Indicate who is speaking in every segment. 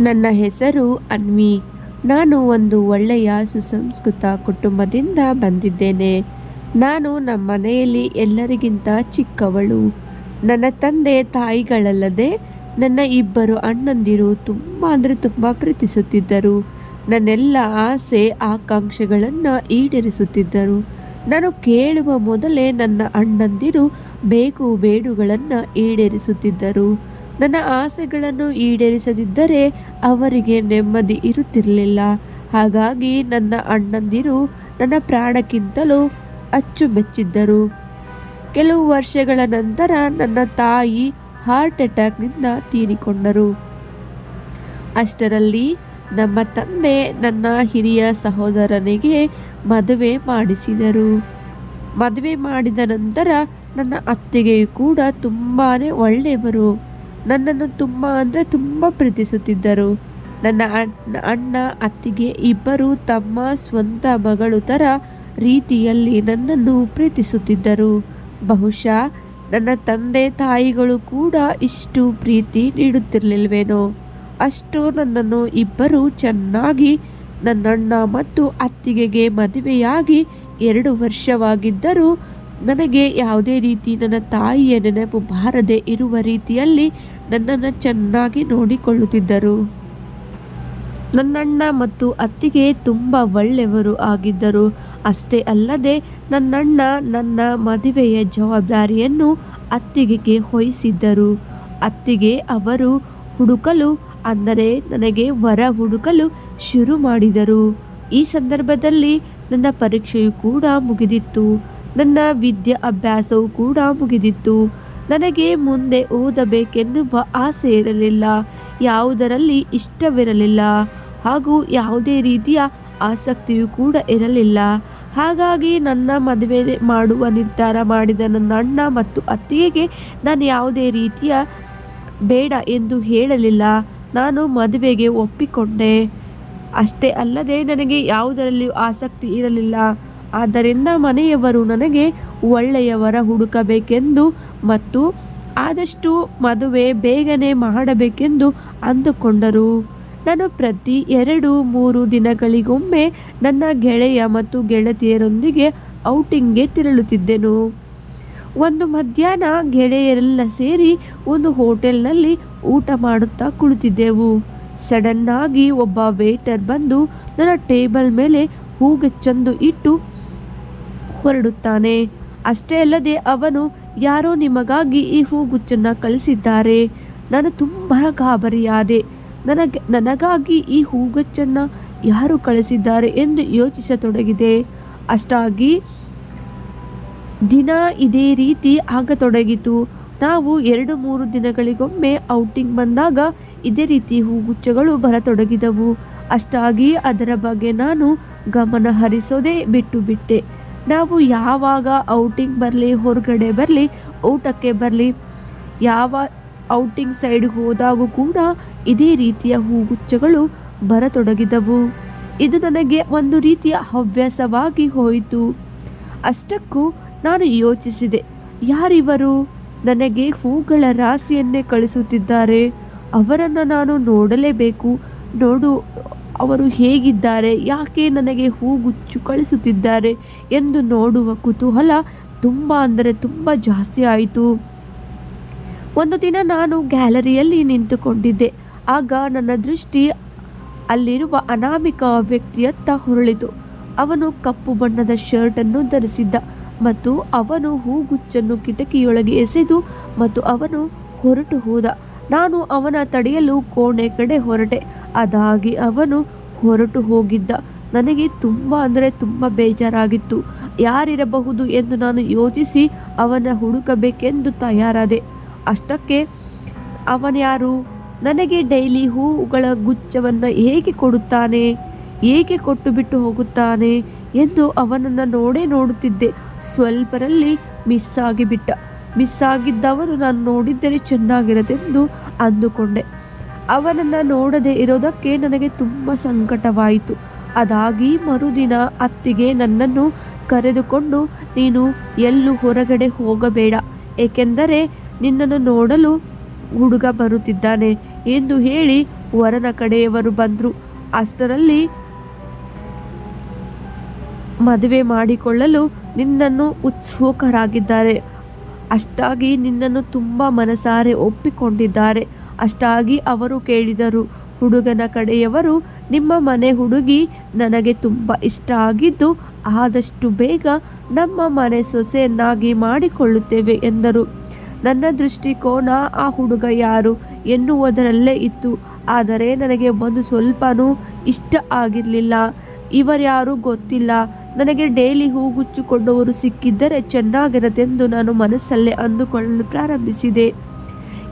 Speaker 1: ನನ್ನ ಹೆಸರು ಅನ್ವಿ. ನಾನು ಒಂದು ಒಳ್ಳೆಯ ಸುಸಂಸ್ಕೃತ ಕುಟುಂಬದಿಂದ ಬಂದಿದ್ದೇನೆ. ನಾನು ನಮ್ಮ ಮನೆಯಲ್ಲಿ ಎಲ್ಲರಿಗಿಂತ ಚಿಕ್ಕವಳು. ನನ್ನ ತಂದೆ ತಾಯಿಗಳಲ್ಲದೆ ನನ್ನ ಇಬ್ಬರು ಅಣ್ಣಂದಿರು ತುಂಬ ಅಂದರೆ ತುಂಬ ಪ್ರೀತಿಸುತ್ತಿದ್ದರು. ನನ್ನೆಲ್ಲ ಆಸೆ, ಆಕಾಂಕ್ಷೆಗಳನ್ನು ಈಡೇರಿಸುತ್ತಿದ್ದರು. ನಾನು ಕೇಳುವ ಮೊದಲೇ ನನ್ನ ಅಣ್ಣಂದಿರು ಬೇಕು ಬೇಡುಗಳನ್ನು ಈಡೇರಿಸುತ್ತಿದ್ದರು. ನನ್ನ ಆಸೆಗಳನ್ನು ಈಡೇರಿಸದಿದ್ದರೆ ಅವರಿಗೆ ನೆಮ್ಮದಿ ಇರುತ್ತಿರಲಿಲ್ಲ. ಹಾಗಾಗಿ ನನ್ನ ಅಣ್ಣಂದಿರು ನನ್ನ ಪ್ರಾಣಕ್ಕಿಂತಲೂ ಅಚ್ಚುಮೆಚ್ಚಿದ್ದರು. ಕೆಲವು ವರ್ಷಗಳ ನಂತರ ನನ್ನ ತಾಯಿ ಹಾರ್ಟ್ ಅಟ್ಯಾಕ್ನಿಂದ ತೀರಿಕೊಂಡರು. ಅಷ್ಟರಲ್ಲಿ ನಮ್ಮ ತಂದೆ ನನ್ನ ಹಿರಿಯ ಸಹೋದರನಿಗೆ ಮದುವೆ ಮಾಡಿಸಿದರು. ಮದುವೆ ಮಾಡಿದ ನಂತರ ನನ್ನ ಅತ್ತಿಗೆಯು ಕೂಡ ತುಂಬಾ ಒಳ್ಳೆಯವರು. ನನ್ನನ್ನು ತುಂಬ ಅಂದರೆ ತುಂಬ ಪ್ರೀತಿಸುತ್ತಿದ್ದರು. ನನ್ನ ಅಣ್ಣ ಅಣ್ಣ, ಅತ್ತಿಗೆ ಇಬ್ಬರು ತಮ್ಮ ಸ್ವಂತ ಮಗಳು ಥರ ರೀತಿಯಲ್ಲಿ ನನ್ನನ್ನು ಪ್ರೀತಿಸುತ್ತಿದ್ದರು. ಬಹುಶಃ ನನ್ನ ತಂದೆ ತಾಯಿಗಳು ಕೂಡ ಇಷ್ಟು ಪ್ರೀತಿ ನೀಡುತ್ತಿರಲಿಲ್ವೇನೋ. ಅಷ್ಟು ನನ್ನನ್ನು ಇಬ್ಬರು ಚೆನ್ನಾಗಿ ನನ್ನಣ್ಣ ಮತ್ತು ಅತ್ತಿಗೆಗೆ ಮದುವೆಯಾಗಿ ಎರಡು ವರ್ಷವಾಗಿದ್ದರೂ ನನಗೆ ಯಾವುದೇ ರೀತಿ ನನ್ನ ತಾಯಿಯ ನೆನಪು ಬಾರದೆ ಇರುವ ರೀತಿಯಲ್ಲಿ ನನ್ನನ್ನು ಚೆನ್ನಾಗಿ ನೋಡಿಕೊಳ್ಳುತ್ತಿದ್ದರು. ನನ್ನಣ್ಣ ಮತ್ತು ಅತ್ತಿಗೆ ತುಂಬ ಒಳ್ಳೆಯವರು ಆಗಿದ್ದರು. ಅಷ್ಟೇ ಅಲ್ಲದೆ ನನ್ನಣ್ಣ ನನ್ನ ಮದುವೆಯ ಜವಾಬ್ದಾರಿಯನ್ನು ಅತ್ತಿಗೆಗೆ ವಹಿಸಿದ್ದರು. ಅತ್ತಿಗೆ ಅವರು ಹುಡುಕಲು, ಅಂದರೆ ನನಗೆ ವರ ಹುಡುಕಲು ಶುರು ಮಾಡಿದರು. ಈ ಸಂದರ್ಭದಲ್ಲಿ ನನ್ನ ಪರೀಕ್ಷೆಯು ಕೂಡ ಮುಗಿದಿತ್ತು. ನನ್ನ ವಿದ್ಯೆ ಅಭ್ಯಾಸವೂ ಕೂಡ ಮುಗಿದಿತ್ತು. ನನಗೆ ಮುಂದೆ ಓದಬೇಕೆನ್ನುವ ಆಸೆ ಇರಲಿಲ್ಲ. ಯಾವುದರಲ್ಲಿ ಇಷ್ಟವಿರಲಿಲ್ಲ. ಹಾಗೂ ಯಾವುದೇ ರೀತಿಯ ಆಸಕ್ತಿಯೂ ಕೂಡ ಇರಲಿಲ್ಲ. ಹಾಗಾಗಿ ನನ್ನ ಮದುವೆ ಮಾಡುವ ನಿರ್ಧಾರ ಮಾಡಿದ ನನ್ನ ಅಣ್ಣ ಮತ್ತು ಅತ್ತಿಗೆಗೆ ನಾನು ಯಾವುದೇ ರೀತಿಯ ಬೇಡ ಎಂದು ಹೇಳಲಿಲ್ಲ. ನಾನು ಮದುವೆಗೆ ಒಪ್ಪಿಕೊಂಡೆ. ಅಷ್ಟೇ ಅಲ್ಲದೆ ನನಗೆ ಯಾವುದರಲ್ಲಿಯೂ ಆಸಕ್ತಿ ಇರಲಿಲ್ಲ. ಆದ್ದರಿಂದ ಮನೆಯವರು ನನಗೆ ಒಳ್ಳೆಯವರ ಹುಡುಕಬೇಕೆಂದು ಮತ್ತು ಆದಷ್ಟು ಮದುವೆ ಬೇಗನೆ ಮಾಡಬೇಕೆಂದು ಅಂದುಕೊಂಡರು. ನಾನು ಪ್ರತಿ ಎರಡು, ಮೂರು ದಿನಗಳಿಗೊಮ್ಮೆ ನನ್ನ ಗೆಳೆಯ ಮತ್ತು ಗೆಳತಿಯರೊಂದಿಗೆ ಔಟಿಂಗ್ಗೆ ತೆರಳುತ್ತಿದ್ದೆನು. ಒಂದು ಮಧ್ಯಾಹ್ನ ಗೆಳೆಯರೆಲ್ಲ ಸೇರಿ ಒಂದು ಹೋಟೆಲ್ನಲ್ಲಿ ಊಟ ಮಾಡುತ್ತಾ ಕುಳಿತಿದ್ದೆವು. ಸಡನ್ನಾಗಿ ಒಬ್ಬ ವೇಟರ್ ಬಂದು ನನ್ನ ಟೇಬಲ್ ಮೇಲೆ ಹೂಗೆಚ್ಚಂದು ಇಟ್ಟು ಹೊರಡುತ್ತಾನೆ. ಅಷ್ಟೇ ಅಲ್ಲದೆ ಅವನು ಯಾರೋ ನಿಮಗಾಗಿ ಈ ಹೂಗುಚ್ಚನ್ನು ಕಳಿಸಿದ್ದಾರೆ. ನಾನು ತುಂಬ ಗಾಬರಿಯಾದೆ. ನನಗೆ, ನನಗಾಗಿ ಈ ಹೂಗುಚ್ಚನ್ನು ಯಾರು ಕಳಿಸಿದ್ದಾರೆ ಎಂದು ಯೋಚಿಸತೊಡಗಿದೆ. ಅಷ್ಟಾಗಿ ದಿನ ಇದೇ ರೀತಿ ಆಗತೊಡಗಿತು. ನಾವು ಎರಡು ಮೂರು ದಿನಗಳಿಗೊಮ್ಮೆ ಔಟಿಂಗ್ ಬಂದಾಗ ಇದೇ ರೀತಿ ಹೂಗುಚ್ಚಗಳು ಬರತೊಡಗಿದವು. ಅಷ್ಟಾಗಿ ಅದರ ಬಗ್ಗೆ ನಾನು ಗಮನ ಹರಿಸೋದೇ ಬಿಟ್ಟು ಬಿಟ್ಟೆ. ನಾವು ಯಾವಾಗ ಔಟಿಂಗ್ ಬರಲಿ, ಹೊರಗಡೆ ಬರಲಿ, ಊಟಕ್ಕೆ ಬರಲಿ, ಯಾವ ಔಟಿಂಗ್ ಸೈಡ್ ಹೋದಾಗೂ ಕೂಡ ಇದೇ ರೀತಿಯ ಹೂಗುಚ್ಚಗಳು ಬರತೊಡಗಿದವು. ಇದು ನನಗೆ ಒಂದು ರೀತಿಯ ಹವ್ಯಾಸವಾಗಿ ಹೋಯಿತು. ಅಷ್ಟಕ್ಕೂ ನಾನು ಯೋಚಿಸಿದೆ, ಯಾರಿವರು ನನಗೆ ಹೂಗಳ ರಾಶಿಯನ್ನೇ ಕಳಿಸುತ್ತಿದ್ದಾರೆ? ಅವರನ್ನು ನಾನು ನೋಡಲೇಬೇಕು, ನೋಡು ಅವರು ಹೇಗಿದ್ದಾರೆ? ಯಾಕೆ ನನಗೆ ಹೂಗುಚ್ಚು ಕಳಿಸುತ್ತಿದ್ದಾರೆ ಎಂದು ನೋಡುವ ಕುತೂಹಲ ತುಂಬ ಅಂದರೆ ತುಂಬ ಜಾಸ್ತಿ ಆಯಿತು. ಒಂದು ದಿನ ನಾನು ಗ್ಯಾಲರಿಯಲ್ಲಿ ನಿಂತುಕೊಂಡಿದ್ದೆ. ಆಗ ನನ್ನ ದೃಷ್ಟಿ ಅಲ್ಲಿರುವ ಅನಾಮಿಕ ವ್ಯಕ್ತಿಯತ್ತ ಹೊರಳಿತು. ಅವನು ಕಪ್ಪು ಬಣ್ಣದ ಶರ್ಟನ್ನು ಧರಿಸಿದ್ದ ಮತ್ತು ಅವನು ಹೂಗುಚ್ಚನ್ನು ಕಿಟಕಿಯೊಳಗೆ ಎಸೆದು ಮತ್ತು ಅವನು ಹೊರಟು ಹೋದ. ನಾನು ಅವನ ತಡೆಯಲು ಕೋಣೆ ಕಡೆ ಹೊರಟೆ. ಅದಾಗಿ ಅವನು ಹೊರಟು ಹೋಗಿದ್ದ. ನನಗೆ ತುಂಬ ಅಂದರೆ ತುಂಬ ಬೇಜಾರಾಗಿತ್ತು. ಯಾರಿರಬಹುದು ಎಂದು ನಾನು ಯೋಚಿಸಿ ಅವನ ಹುಡುಕಬೇಕೆಂದು ತಯಾರಾದೆ. ಅಷ್ಟಕ್ಕೆ ಅವನ್ಯಾರು ನನಗೆ ಡೈಲಿ ಹೂವುಗಳ ಗುಚ್ಛವನ್ನು ಹೇಗೆ ಕೊಡುತ್ತಾನೆ? ಏಕೆ ಕೊಟ್ಟು ಬಿಟ್ಟು ಹೋಗುತ್ತಾನೆ ಎಂದು ಅವನನ್ನು ನೋಡೇ ನೋಡುತ್ತಿದ್ದೆ. ಸ್ವಲ್ಪರಲ್ಲಿ ಮಿಸ್ ಆಗಿಬಿಟ್ಟ ಮಿಸ್ ಆಗಿದ್ದವನು ನಾನು ನೋಡಿದ್ದರೆ ಚೆನ್ನಾಗಿರದೆಂದು ಅಂದುಕೊಂಡೆ. ಅವನನ್ನು ನೋಡದೆ ಇರೋದಕ್ಕೆ ನನಗೆ ತುಂಬ ಸಂಕಟವಾಯಿತು. ಅದಾಗಿ ಮರುದಿನ ಅತ್ತಿಗೆ ನನ್ನನ್ನು ಕರೆದುಕೊಂಡು, ನೀನು ಎಲ್ಲೂ ಹೊರಗಡೆ ಹೋಗಬೇಡ. ಏಕೆಂದರೆ ನಿನ್ನನ್ನು ನೋಡಲು ಹುಡುಗ ಬರುತ್ತಿದ್ದಾನೆ ಎಂದು ಹೇಳಿ ವರನ ಕಡೆಯವರು ಬಂದರು. ಅಷ್ಟರಲ್ಲಿ ಮದುವೆ ಮಾಡಿಕೊಳ್ಳಲು ನಿನ್ನನ್ನು ಉತ್ಸುಕರಾಗಿದ್ದಾರೆ. ಅಷ್ಟಾಗಿ ನಿನ್ನನ್ನು ತುಂಬ ಮನಸಾರೆ ಒಪ್ಪಿಕೊಂಡಿದ್ದಾರೆ. ಅಷ್ಟಾಗಿ ಅವರು ಕೇಳಿದರು. ಹುಡುಗನ ಕಡೆಯವರು, ನಿಮ್ಮ ಮನೆ ಹುಡುಗಿ ನನಗೆ ತುಂಬ ಇಷ್ಟ ಆಗಿದ್ದು, ಆದಷ್ಟು ಬೇಗ ನಮ್ಮ ಮನೆ ಸೊಸೆಯನ್ನಾಗಿ ಮಾಡಿಕೊಳ್ಳುತ್ತೇವೆ, ಎಂದರು. ನನ್ನ ದೃಷ್ಟಿಕೋನ ಆ ಹುಡುಗ ಯಾರು ಎನ್ನುವುದರಲ್ಲೇ ಇತ್ತು. ಆದರೆ ನನಗೆ ಒಂದು ಸ್ವಲ್ಪನೂ ಇಷ್ಟ ಆಗಿರಲಿಲ್ಲ. ಇವರ್ಯಾರೂ ಗೊತ್ತಿಲ್ಲ. ನನಗೆ ಡೈಲಿ ಹೂಗುಚ್ಚಿಕೊಂಡವರು ಸಿಕ್ಕಿದ್ದರೆ ಚೆನ್ನಾಗಿರತ್ತೆಂದು ನಾನು ಮನಸ್ಸಲ್ಲೇ ಅಂದುಕೊಳ್ಳಲು ಪ್ರಾರಂಭಿಸಿದೆ.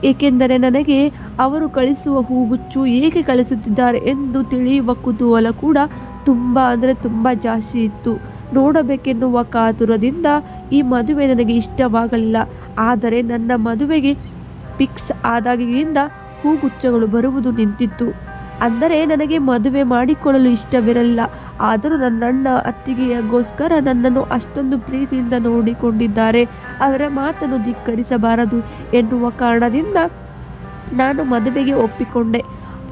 Speaker 1: ಏಕೆಂದರೆ ನನಗೆ ಅವರು ಕಳಿಸುವ ಹೂಗುಚ್ಚು ಏಕೆ ಕಳಿಸುತ್ತಿದ್ದಾರೆ ಎಂದು ತಿಳಿಯುವ ಕುತೂಹಲ ಕೂಡ ತುಂಬ ಅಂದರೆ ತುಂಬ ಜಾಸ್ತಿ ಇತ್ತು. ನೋಡಬೇಕೆನ್ನುವ ಕಾತುರದಿಂದ ಈ ಮದುವೆ ನನಗೆ ಇಷ್ಟವಾಗಲಿಲ್ಲ. ಆದರೆ ನನ್ನ ಮದುವೆಗೆ ಫಿಕ್ಸ್ ಆದಾಗಿನಿಂದ ಹೂಗುಚ್ಚಗಳು ಬರುವುದು ನಿಂತಿತ್ತು. ಅಂದರೆ ನನಗೆ ಮದುವೆ ಮಾಡಿಕೊಳ್ಳಲು ಇಷ್ಟವಿರಲಿಲ್ಲ. ಆದರೂ ನನ್ನಣ್ಣ ಅತ್ತಿಗೆಯಗೋಸ್ಕರ ನನ್ನನ್ನು ಅಷ್ಟೊಂದು ಪ್ರೀತಿಯಿಂದ ನೋಡಿಕೊಂಡಿದ್ದಾರೆ. ಅವರ ಮಾತನ್ನು ಧಿಕ್ಕರಿಸಬಾರದು ಎನ್ನುವ ಕಾರಣದಿಂದ ನಾನು ಮದುವೆಗೆ ಒಪ್ಪಿಕೊಂಡೆ.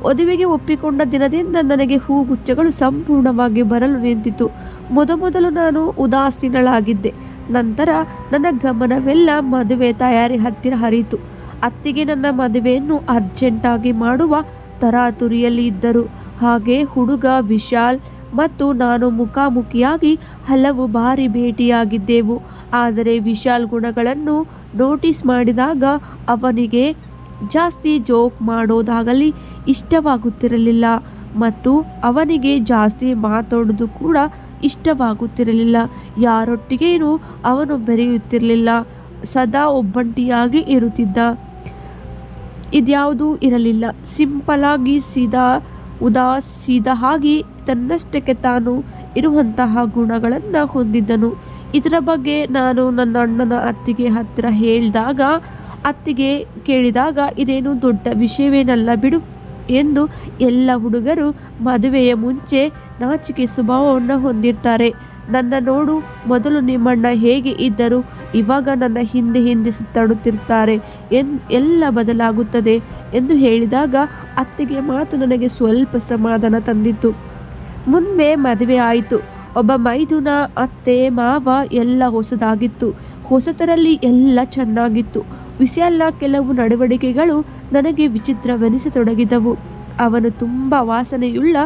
Speaker 1: ಮದುವೆಗೆ ಒಪ್ಪಿಕೊಂಡ ದಿನದಿಂದ ನನಗೆ ಹೂಗುಚ್ಚಗಳು ಸಂಪೂರ್ಣವಾಗಿ ಬರಲು ನಿಂತಿತು ಮೊದಮೊದಲು ನಾನು ಉದಾಸೀನಳಾಗಿದ್ದೆ. ನಂತರ ನನ್ನ ಗಮನವೆಲ್ಲ ಮದುವೆ ತಯಾರಿ ಹತ್ತಿರ ಹರಿಯಿತು. ಅತ್ತಿಗೆ ನನ್ನ ಮದುವೆಯನ್ನು ಅರ್ಜೆಂಟಾಗಿ ಮಾಡುವ ತರಾತುರಿಯಲ್ಲಿ ಇದ್ದರು. ಹಾಗೆ ಹುಡುಗ ವಿಶಾಲ್ ಮತ್ತು ನಾನು ಮುಖಾಮುಖಿಯಾಗಿ ಹಲವು ಬಾರಿ ಭೇಟಿಯಾಗಿದ್ದೆವು. ಆದರೆ ವಿಶಾಲ್ ಗುಣಗಳನ್ನು ನೋಟಿಸ್ ಮಾಡಿದಾಗ ಅವನಿಗೆ ಜಾಸ್ತಿ ಜೋಕ್ ಮಾಡೋದಾಗಲಿ ಇಷ್ಟವಾಗುತ್ತಿರಲಿಲ್ಲ ಮತ್ತು ಅವನಿಗೆ ಜಾಸ್ತಿ ಮಾತಾಡೋದು ಕೂಡ ಇಷ್ಟವಾಗುತ್ತಿರಲಿಲ್ಲ. ಯಾರೊಟ್ಟಿಗೇನೂ ಅವನು ಬೆರೆಯುತ್ತಿರಲಿಲ್ಲ. ಸದಾ ಒಬ್ಬಂಟಿಯಾಗಿ ಇರುತ್ತಿದ್ದ. ಇದ್ಯಾವುದೂ ಇರಲಿಲ್ಲ. ಸಿಂಪಲಾಗಿ ಸೀದಾ ಉದಾಸೀದ ಹಾಗೆ ತನ್ನಷ್ಟಕ್ಕೆ ತಾನು ಇರುವಂತಹ ಗುಣಗಳನ್ನು ಹೊಂದಿದ್ದನು. ಇದರ ಬಗ್ಗೆ ನಾನು ನನ್ನ ಅಣ್ಣನ ಅತ್ತಿಗೆ ಹತ್ತಿರ ಹೇಳಿದಾಗ, ಅತ್ತಿಗೆ ಕೇಳಿದಾಗ, ಇದೇನು ದೊಡ್ಡ ವಿಷಯವೇನಲ್ಲ ಬಿಡು ಎಂದು ಎಲ್ಲ ಹುಡುಗರು ಮದುವೆಯ ಮುಂಚೆ ನಾಚಿಕೆ ಸ್ವಭಾವವನ್ನು ಹೊಂದಿರ್ತಾರೆ. ನನ್ನ ನೋಡು, ಮೊದಲು ನಿಮ್ಮಣ್ಣ ಹೇಗೆ ಇದ್ದರು, ಇವಾಗ ನನ್ನ ಹಿಂದೆ ಹಿಂದೆ ಸುತ್ತಾಡುತ್ತಿರ್ತಾರೆ ಎನ್, ಎಲ್ಲ ಬದಲಾಗುತ್ತದೆ ಎಂದು ಹೇಳಿದಾಗ ಅತ್ತಿಗೆ ಮಾತು ನನಗೆ ಸ್ವಲ್ಪ ಸಮಾಧಾನ ತಂದಿತ್ತು. ಮುಂದೆ ಮದುವೆ ಆಯಿತು. ಒಬ್ಬ ಮೈದುನ, ಅತ್ತೆ, ಮಾವ ಎಲ್ಲ ಹೊಸದಾಗಿತ್ತು. ಹೊಸತರಲ್ಲಿ ಎಲ್ಲ ಚೆನ್ನಾಗಿತ್ತು. ವಿಶಾಲ್ನ ಕೆಲವು ನಡವಳಿಕೆಗಳು ನನಗೆ ವಿಚಿತ್ರವೆನಿಸತೊಡಗಿದವು. ಅವನು ತುಂಬ ವಾಸನೆಯುಳ್ಳ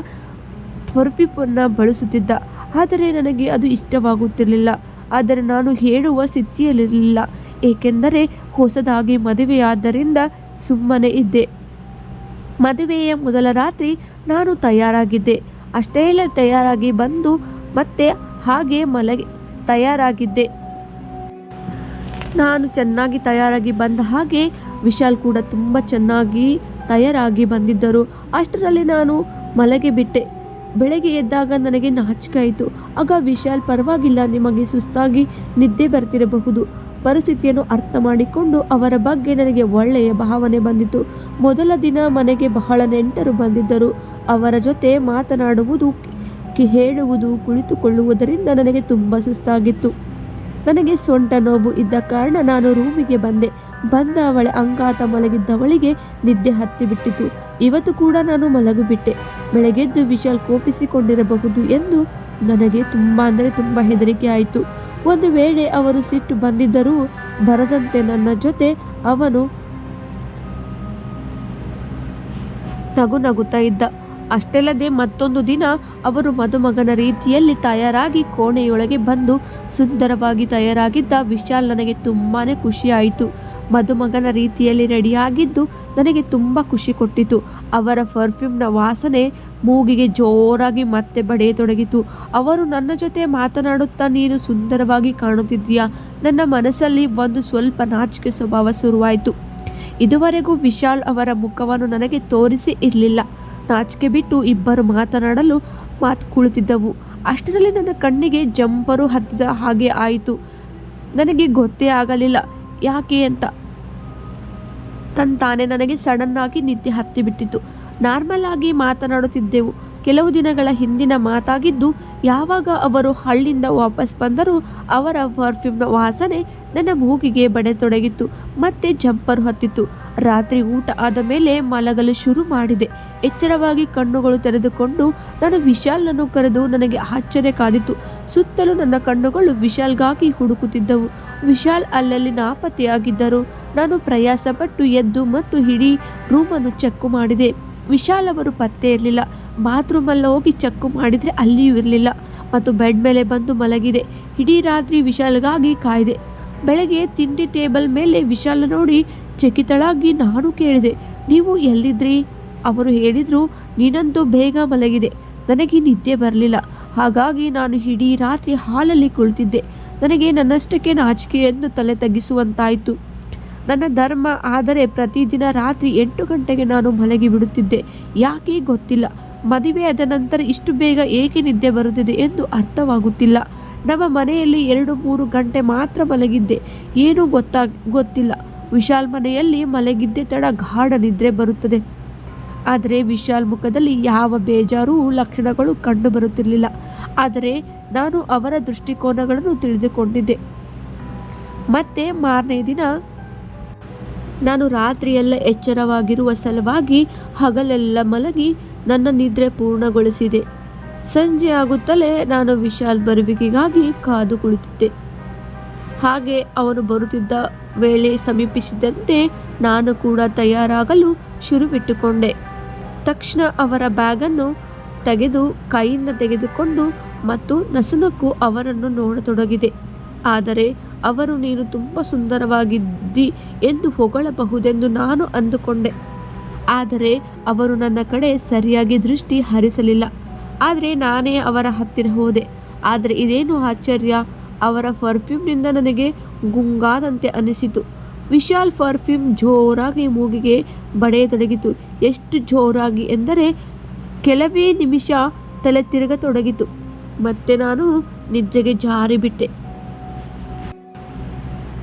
Speaker 1: ಹೊರಪಿಪನ್ನು ಬಳಸುತ್ತಿದ್ದ. ಆದರೆ ನನಗೆ ಅದು ಇಷ್ಟವಾಗುತ್ತಿರಲಿಲ್ಲ. ಆದರೆ ನಾನು ಹೇಳುವ ಸ್ಥಿತಿಯಲ್ಲಿರಲಿಲ್ಲ. ಏಕೆಂದರೆ ಹೊಸದಾಗಿ ಮದುವೆಯಾದ್ದರಿಂದ ಸುಮ್ಮನೆ ಇದ್ದೆ. ಮದುವೆಯ ಮೊದಲ ರಾತ್ರಿ ನಾನು ತಯಾರಾಗಿದ್ದೆ. ಅಷ್ಟೇ ಎಲ್ಲ ತಯಾರಾಗಿ ಬಂದು ಮತ್ತೆ ಹಾಗೆ ಮಲಗಿ ತಯಾರಾಗಿದ್ದೆ. ನಾನು ಚೆನ್ನಾಗಿ ತಯಾರಾಗಿ ಬಂದ ಹಾಗೆ ವಿಶಾಲ್ ಕೂಡ ತುಂಬ ಚೆನ್ನಾಗಿ ತಯಾರಾಗಿ ಬಂದಿದ್ದರು. ಅಷ್ಟರಲ್ಲಿ ನಾನು ಮಲಗಿ ಬಿಟ್ಟೆ ಬೆಳಗ್ಗೆ ಎದ್ದಾಗ ನನಗೆ ನಾಚಿಕೆ ಆಯಿತು ಆಗ ವಿಶಾಲ್ ಪರವಾಗಿಲ್ಲ, ನಿಮಗೆ ಸುಸ್ತಾಗಿ ನಿದ್ದೆ ಬರ್ತಿರಬಹುದು. ಪರಿಸ್ಥಿತಿಯನ್ನು ಅರ್ಥ ಮಾಡಿಕೊಂಡು ಅವರ ಬಗ್ಗೆ ನನಗೆ ಒಳ್ಳೆಯ ಭಾವನೆ ಬಂದಿತು. ಮೊದಲ ದಿನ ಮನೆಗೆ ಬಹಳ ನೆಂಟರು ಬಂದಿದ್ದರು. ಅವರ ಜೊತೆ ಮಾತನಾಡುವುದು ಹೇಳುವುದು, ಕುಳಿತುಕೊಳ್ಳುವುದರಿಂದ ನನಗೆ ತುಂಬ ಸುಸ್ತಾಗಿತ್ತು. ನನಗೆ ಸೊಂಟ ನೋವು ಇದ್ದ ಕಾರಣ ನಾನು ರೂಮಿಗೆ ಬಂದೆ. ಬಂದ ಅವಳ ಅಂಗಾತ ಮಲಗಿದ್ದವಳಿಗೆ ನಿದ್ದೆ ಹತ್ತಿಬಿಟ್ಟಿತು. ಇವತ್ತು ಕೂಡ ನಾನು ಮಲಗಿಬಿಟ್ಟೆ. ಬೆಳಗ್ಗೆದ್ದು ವಿಶಾಲ್ ಕೋಪಿಸಿಕೊಂಡಿರಬಹುದು ಎಂದು ನನಗೆ ತುಂಬ ಅಂದರೆ ತುಂಬ ಹೆದರಿಕೆ ಆಯಿತು. ಒಂದು ವೇಳೆ ಅವರು ಸಿಟ್ಟು ಬಂದಿದ್ದರೂ ಬರದಂತೆ ನನ್ನ ಜೊತೆ ಅವನು ನಗು ನಗುತ್ತಾ ಇದ್ದ. ಅಷ್ಟೆಲ್ಲದೆ ಮತ್ತೊಂದು ದಿನ ಅವರು ಮದುಮಗನ ರೀತಿಯಲ್ಲಿ ತಯಾರಾಗಿ ಕೋಣೆಯೊಳಗೆ ಬಂದು ಸುಂದರವಾಗಿ ತಯಾರಾಗಿದ್ದ ವಿಶಾಲ್ ನನಗೆ ತುಂಬಾ ಖುಷಿಯಾಯಿತು ಮದುಮಗನ ರೀತಿಯಲ್ಲಿ ರೆಡಿಯಾಗಿದ್ದು ನನಗೆ ತುಂಬ ಖುಷಿ ಕೊಟ್ಟಿತು. ಅವರ ಪರ್ಫ್ಯೂಮ್ನ ವಾಸನೆ ಮೂಗಿಗೆ ಜೋರಾಗಿ ಮತ್ತೆ ಬಡಿಯತೊಡಗಿತು. ಅವರು ನನ್ನ ಜೊತೆ ಮಾತನಾಡುತ್ತಾ ನೀನು ಸುಂದರವಾಗಿ ಕಾಣುತ್ತಿದ್ದೀಯಾ? ನನ್ನ ಮನಸ್ಸಲ್ಲಿ ಒಂದು ಸ್ವಲ್ಪ ನಾಚಿಕೆ ಸ್ವಭಾವ ಶುರುವಾಯಿತು. ಇದುವರೆಗೂ ವಿಶಾಲ್ ಅವರ ಮುಖವನ್ನು ನನಗೆ ತೋರಿಸಿ ಇರಲಿಲ್ಲ. ನಾಚಿಕೆ ಬಿಟ್ಟು ಇಬ್ಬರು ಮಾತನಾಡಲು ಮಾತು ಕುಳಿತಿದ್ದವು. ಅಷ್ಟರಲ್ಲಿ ನನ್ನ ಕಣ್ಣಿಗೆ ಜಂಪರು ಹತ್ತಿದ ಹಾಗೆ ಆಯಿತು. ನನಗೆ ಗೊತ್ತೇ ಆಗಲಿಲ್ಲ. ಯಾಕೆ ಅಂತ? ತನ್ ತಾನೇ ನನಗೆ ಸಡನ್ ಆಗಿ ನಿದ್ದೆ ಹತ್ತಿಬಿಟ್ಟಿತು ನಾರ್ಮಲ್ ಆಗಿ ಮಾತನಾಡುತ್ತಿದ್ದೆವು. ಕೆಲವು ದಿನಗಳ ಹಿಂದಿನ ಮಾತಾಗಿದ್ದು ಯಾವಾಗ ಅವರು ಹಳ್ಳಿಂದ ವಾಪಸ್ ಬಂದರೂ ಅವರ ಪರ್ಫ್ಯೂಮ್ನ ವಾಸನೆ ನನ್ನ ಮೂಗಿಗೆ ಬಡತೊಡಗಿತ್ತು ಮತ್ತೆ ಜಂಪರ್ ಹೊತ್ತಿತ್ತು. ರಾತ್ರಿ ಊಟ ಆದ ಮೇಲೆ ಮಲಗಲು ಶುರು ಮಾಡಿದೆ. ಎಚ್ಚರವಾಗಿ ಕಣ್ಣುಗಳು ತೆರೆದುಕೊಂಡು ನಾನು ವಿಶಾಲ್ನನ್ನು ಕರೆದು ನನಗೆ ಆಶ್ಚರ್ಯ ಕಾದಿತ್ತು. ಸುತ್ತಲೂ ನನ್ನ ಕಣ್ಣುಗಳು ವಿಶಾಲ್ಗಾಗಿ ಹುಡುಕುತ್ತಿದ್ದವು. ವಿಶಾಲ್ ಅಲ್ಲಲ್ಲಿ ನಾಪತ್ತೆಯಾಗಿದ್ದರು ನಾನು ಪ್ರಯಾಸಪಟ್ಟು ಎದ್ದು ಮತ್ತು ಇಡೀ ರೂಮನ್ನು ಚೆಕ್ಕು ಮಾಡಿದೆ. ವಿಶಾಲ್ ಅವರು ಪತ್ತೆ ಇರಲಿಲ್ಲ. ಬಾತ್ರೂಮಲ್ಲಿ ಹೋಗಿ ಚೆಕ್ಕು ಮಾಡಿದರೆ ಅಲ್ಲಿಯೂ ಇರಲಿಲ್ಲ. ಮತ್ತು ಬೆಡ್ ಮೇಲೆ ಬಂದು ಮಲಗಿದೆ. ಇಡೀ ರಾತ್ರಿ ವಿಶಾಲ್ಗಾಗಿ ಕಾಯ್ದೆ. ಬೆಳಗ್ಗೆ ತಿಂಡಿ ಟೇಬಲ್ ಮೇಲೆ ವಿಶಾಲ ನೋಡಿ ಚಕಿತಳಾಗಿ ನಾನು ಕೇಳಿದೆ, ನೀವು ಎಲ್ಲಿದ್ರಿ? ಅವರು ಹೇಳಿದರು, ನೀನಂತೂ ಬೇಗ ಮಲಗಿದೆ. ನನಗೆ ನಿದ್ದೆ ಬರಲಿಲ್ಲ. ಹಾಗಾಗಿ ನಾನು ಇಡೀ ರಾತ್ರಿ ಹಾಲಲ್ಲಿ ಕುಳಿತಿದ್ದೆ. ನನಗೆ ನನ್ನಷ್ಟಕ್ಕೆ ನಾಚಿಕೆ ಎಂದು ತಲೆ ತಗ್ಗಿಸುವಂತಾಯಿತು ನನ್ನ ಧರ್ಮ ಆದರೆ ಪ್ರತಿದಿನ ರಾತ್ರಿ ಎಂಟು ಗಂಟೆಗೆ ನಾನು ಮಲಗಿ ಬಿಡುತ್ತಿದ್ದೆ. ಯಾಕೆ ಗೊತ್ತಿಲ್ಲ. ಮದುವೆಯಾದ ನಂತರ ಇಷ್ಟು ಬೇಗ ಏಕೆ ನಿದ್ದೆ ಬರುತ್ತಿದೆ ಎಂದು ಅರ್ಥವಾಗುತ್ತಿಲ್ಲ. ನಮ್ಮ ಮನೆಯಲ್ಲಿ ಎರಡು ಮೂರು ಗಂಟೆ ಮಾತ್ರ ಮಲಗಿದ್ದೆ. ಏನೂ ಗೊತ್ತಾ ಗೊತ್ತಿಲ್ಲ. ವಿಶಾಲ್ ಮನೆಯಲ್ಲಿ ಮಲಗಿದ್ದೆ ತಡ ಗಾಢ ನಿದ್ರೆ ಬರುತ್ತದೆ. ಆದರೆ ವಿಶಾಲ್ ಮುಖದಲ್ಲಿ ಯಾವ ಬೇಜಾರು ಲಕ್ಷಣಗಳು ಕಂಡು ಬರುತ್ತಿರಲಿಲ್ಲ. ಆದರೆ ನಾನು ಅವರ ದೃಷ್ಟಿಕೋನಗಳನ್ನು ತಿಳಿದುಕೊಂಡಿದ್ದೆ. ಮತ್ತೆ ಮಾರನೇ ದಿನ ನಾನು ರಾತ್ರಿಯೆಲ್ಲ ಎಚ್ಚರವಾಗಿರುವ ಸಲುವಾಗಿ ಹಗಲೆಲ್ಲ ಮಲಗಿ ನನ್ನ ನಿದ್ರೆ ಪೂರ್ಣಗೊಳಿಸಿದೆ. ಸಂಜೆ ಆಗುತ್ತಲೇ ನಾನು ವಿಶಾಲ್ ಬರುವಿಕೆಗಾಗಿ ಕಾದು ಕುಳಿತಿದ್ದೆ. ಹಾಗೆ ಅವನು ಬರುತ್ತಿದ್ದ ವೇಳೆ ಸಮೀಪಿಸಿದಂತೆ ನಾನು ಕೂಡ ತಯಾರಾಗಲು ಶುರುವಿಟ್ಟುಕೊಂಡೆ. ತಕ್ಷಣ ಅವರ ಬ್ಯಾಗನ್ನು ತೆಗೆದು ಕೈಯಿಂದ ತೆಗೆದುಕೊಂಡು ಮತ್ತು ನಸುನಕ್ಕೂ ಅವರನ್ನು ನೋಡತೊಡಗಿದೆ. ಆದರೆ ಅವರು ನೀನು ತುಂಬ ಸುಂದರವಾಗಿದ್ದಿ ಎಂದು ಹೊಗಳಬಹುದೆಂದು ನಾನು ಅಂದುಕೊಂಡೆ. ಆದರೆ ಅವರು ನನ್ನ ಕಡೆ ಸರಿಯಾಗಿ ದೃಷ್ಟಿ ಹರಿಸಲಿಲ್ಲ. ಆದರೆ ನಾನೇ ಅವರ ಹತ್ತಿರ ಹೋದೆ. ಆದರೆ ಇದೇನು ಆಶ್ಚರ್ಯ? ಅವರ ಪರ್ಫ್ಯೂಮ್ನಿಂದ ನನಗೆ ಗುಂಗಾದಂತೆ ಅನಿಸಿತು. ವಿಶಾಲ್ ಪರ್ಫ್ಯೂಮ್ ಜೋರಾಗಿ ಮೂಗಿಗೆ ಬಡೆಯತೊಡಗಿತು. ಎಷ್ಟು ಜೋರಾಗಿ ಎಂದರೆ ಕೆಲವೇ ನಿಮಿಷ ತಲೆ ತಿರುಗತೊಡಗಿತು ಮತ್ತೆ ನಾನು ನಿದ್ರೆಗೆ ಜಾರಿಬಿಟ್ಟೆ.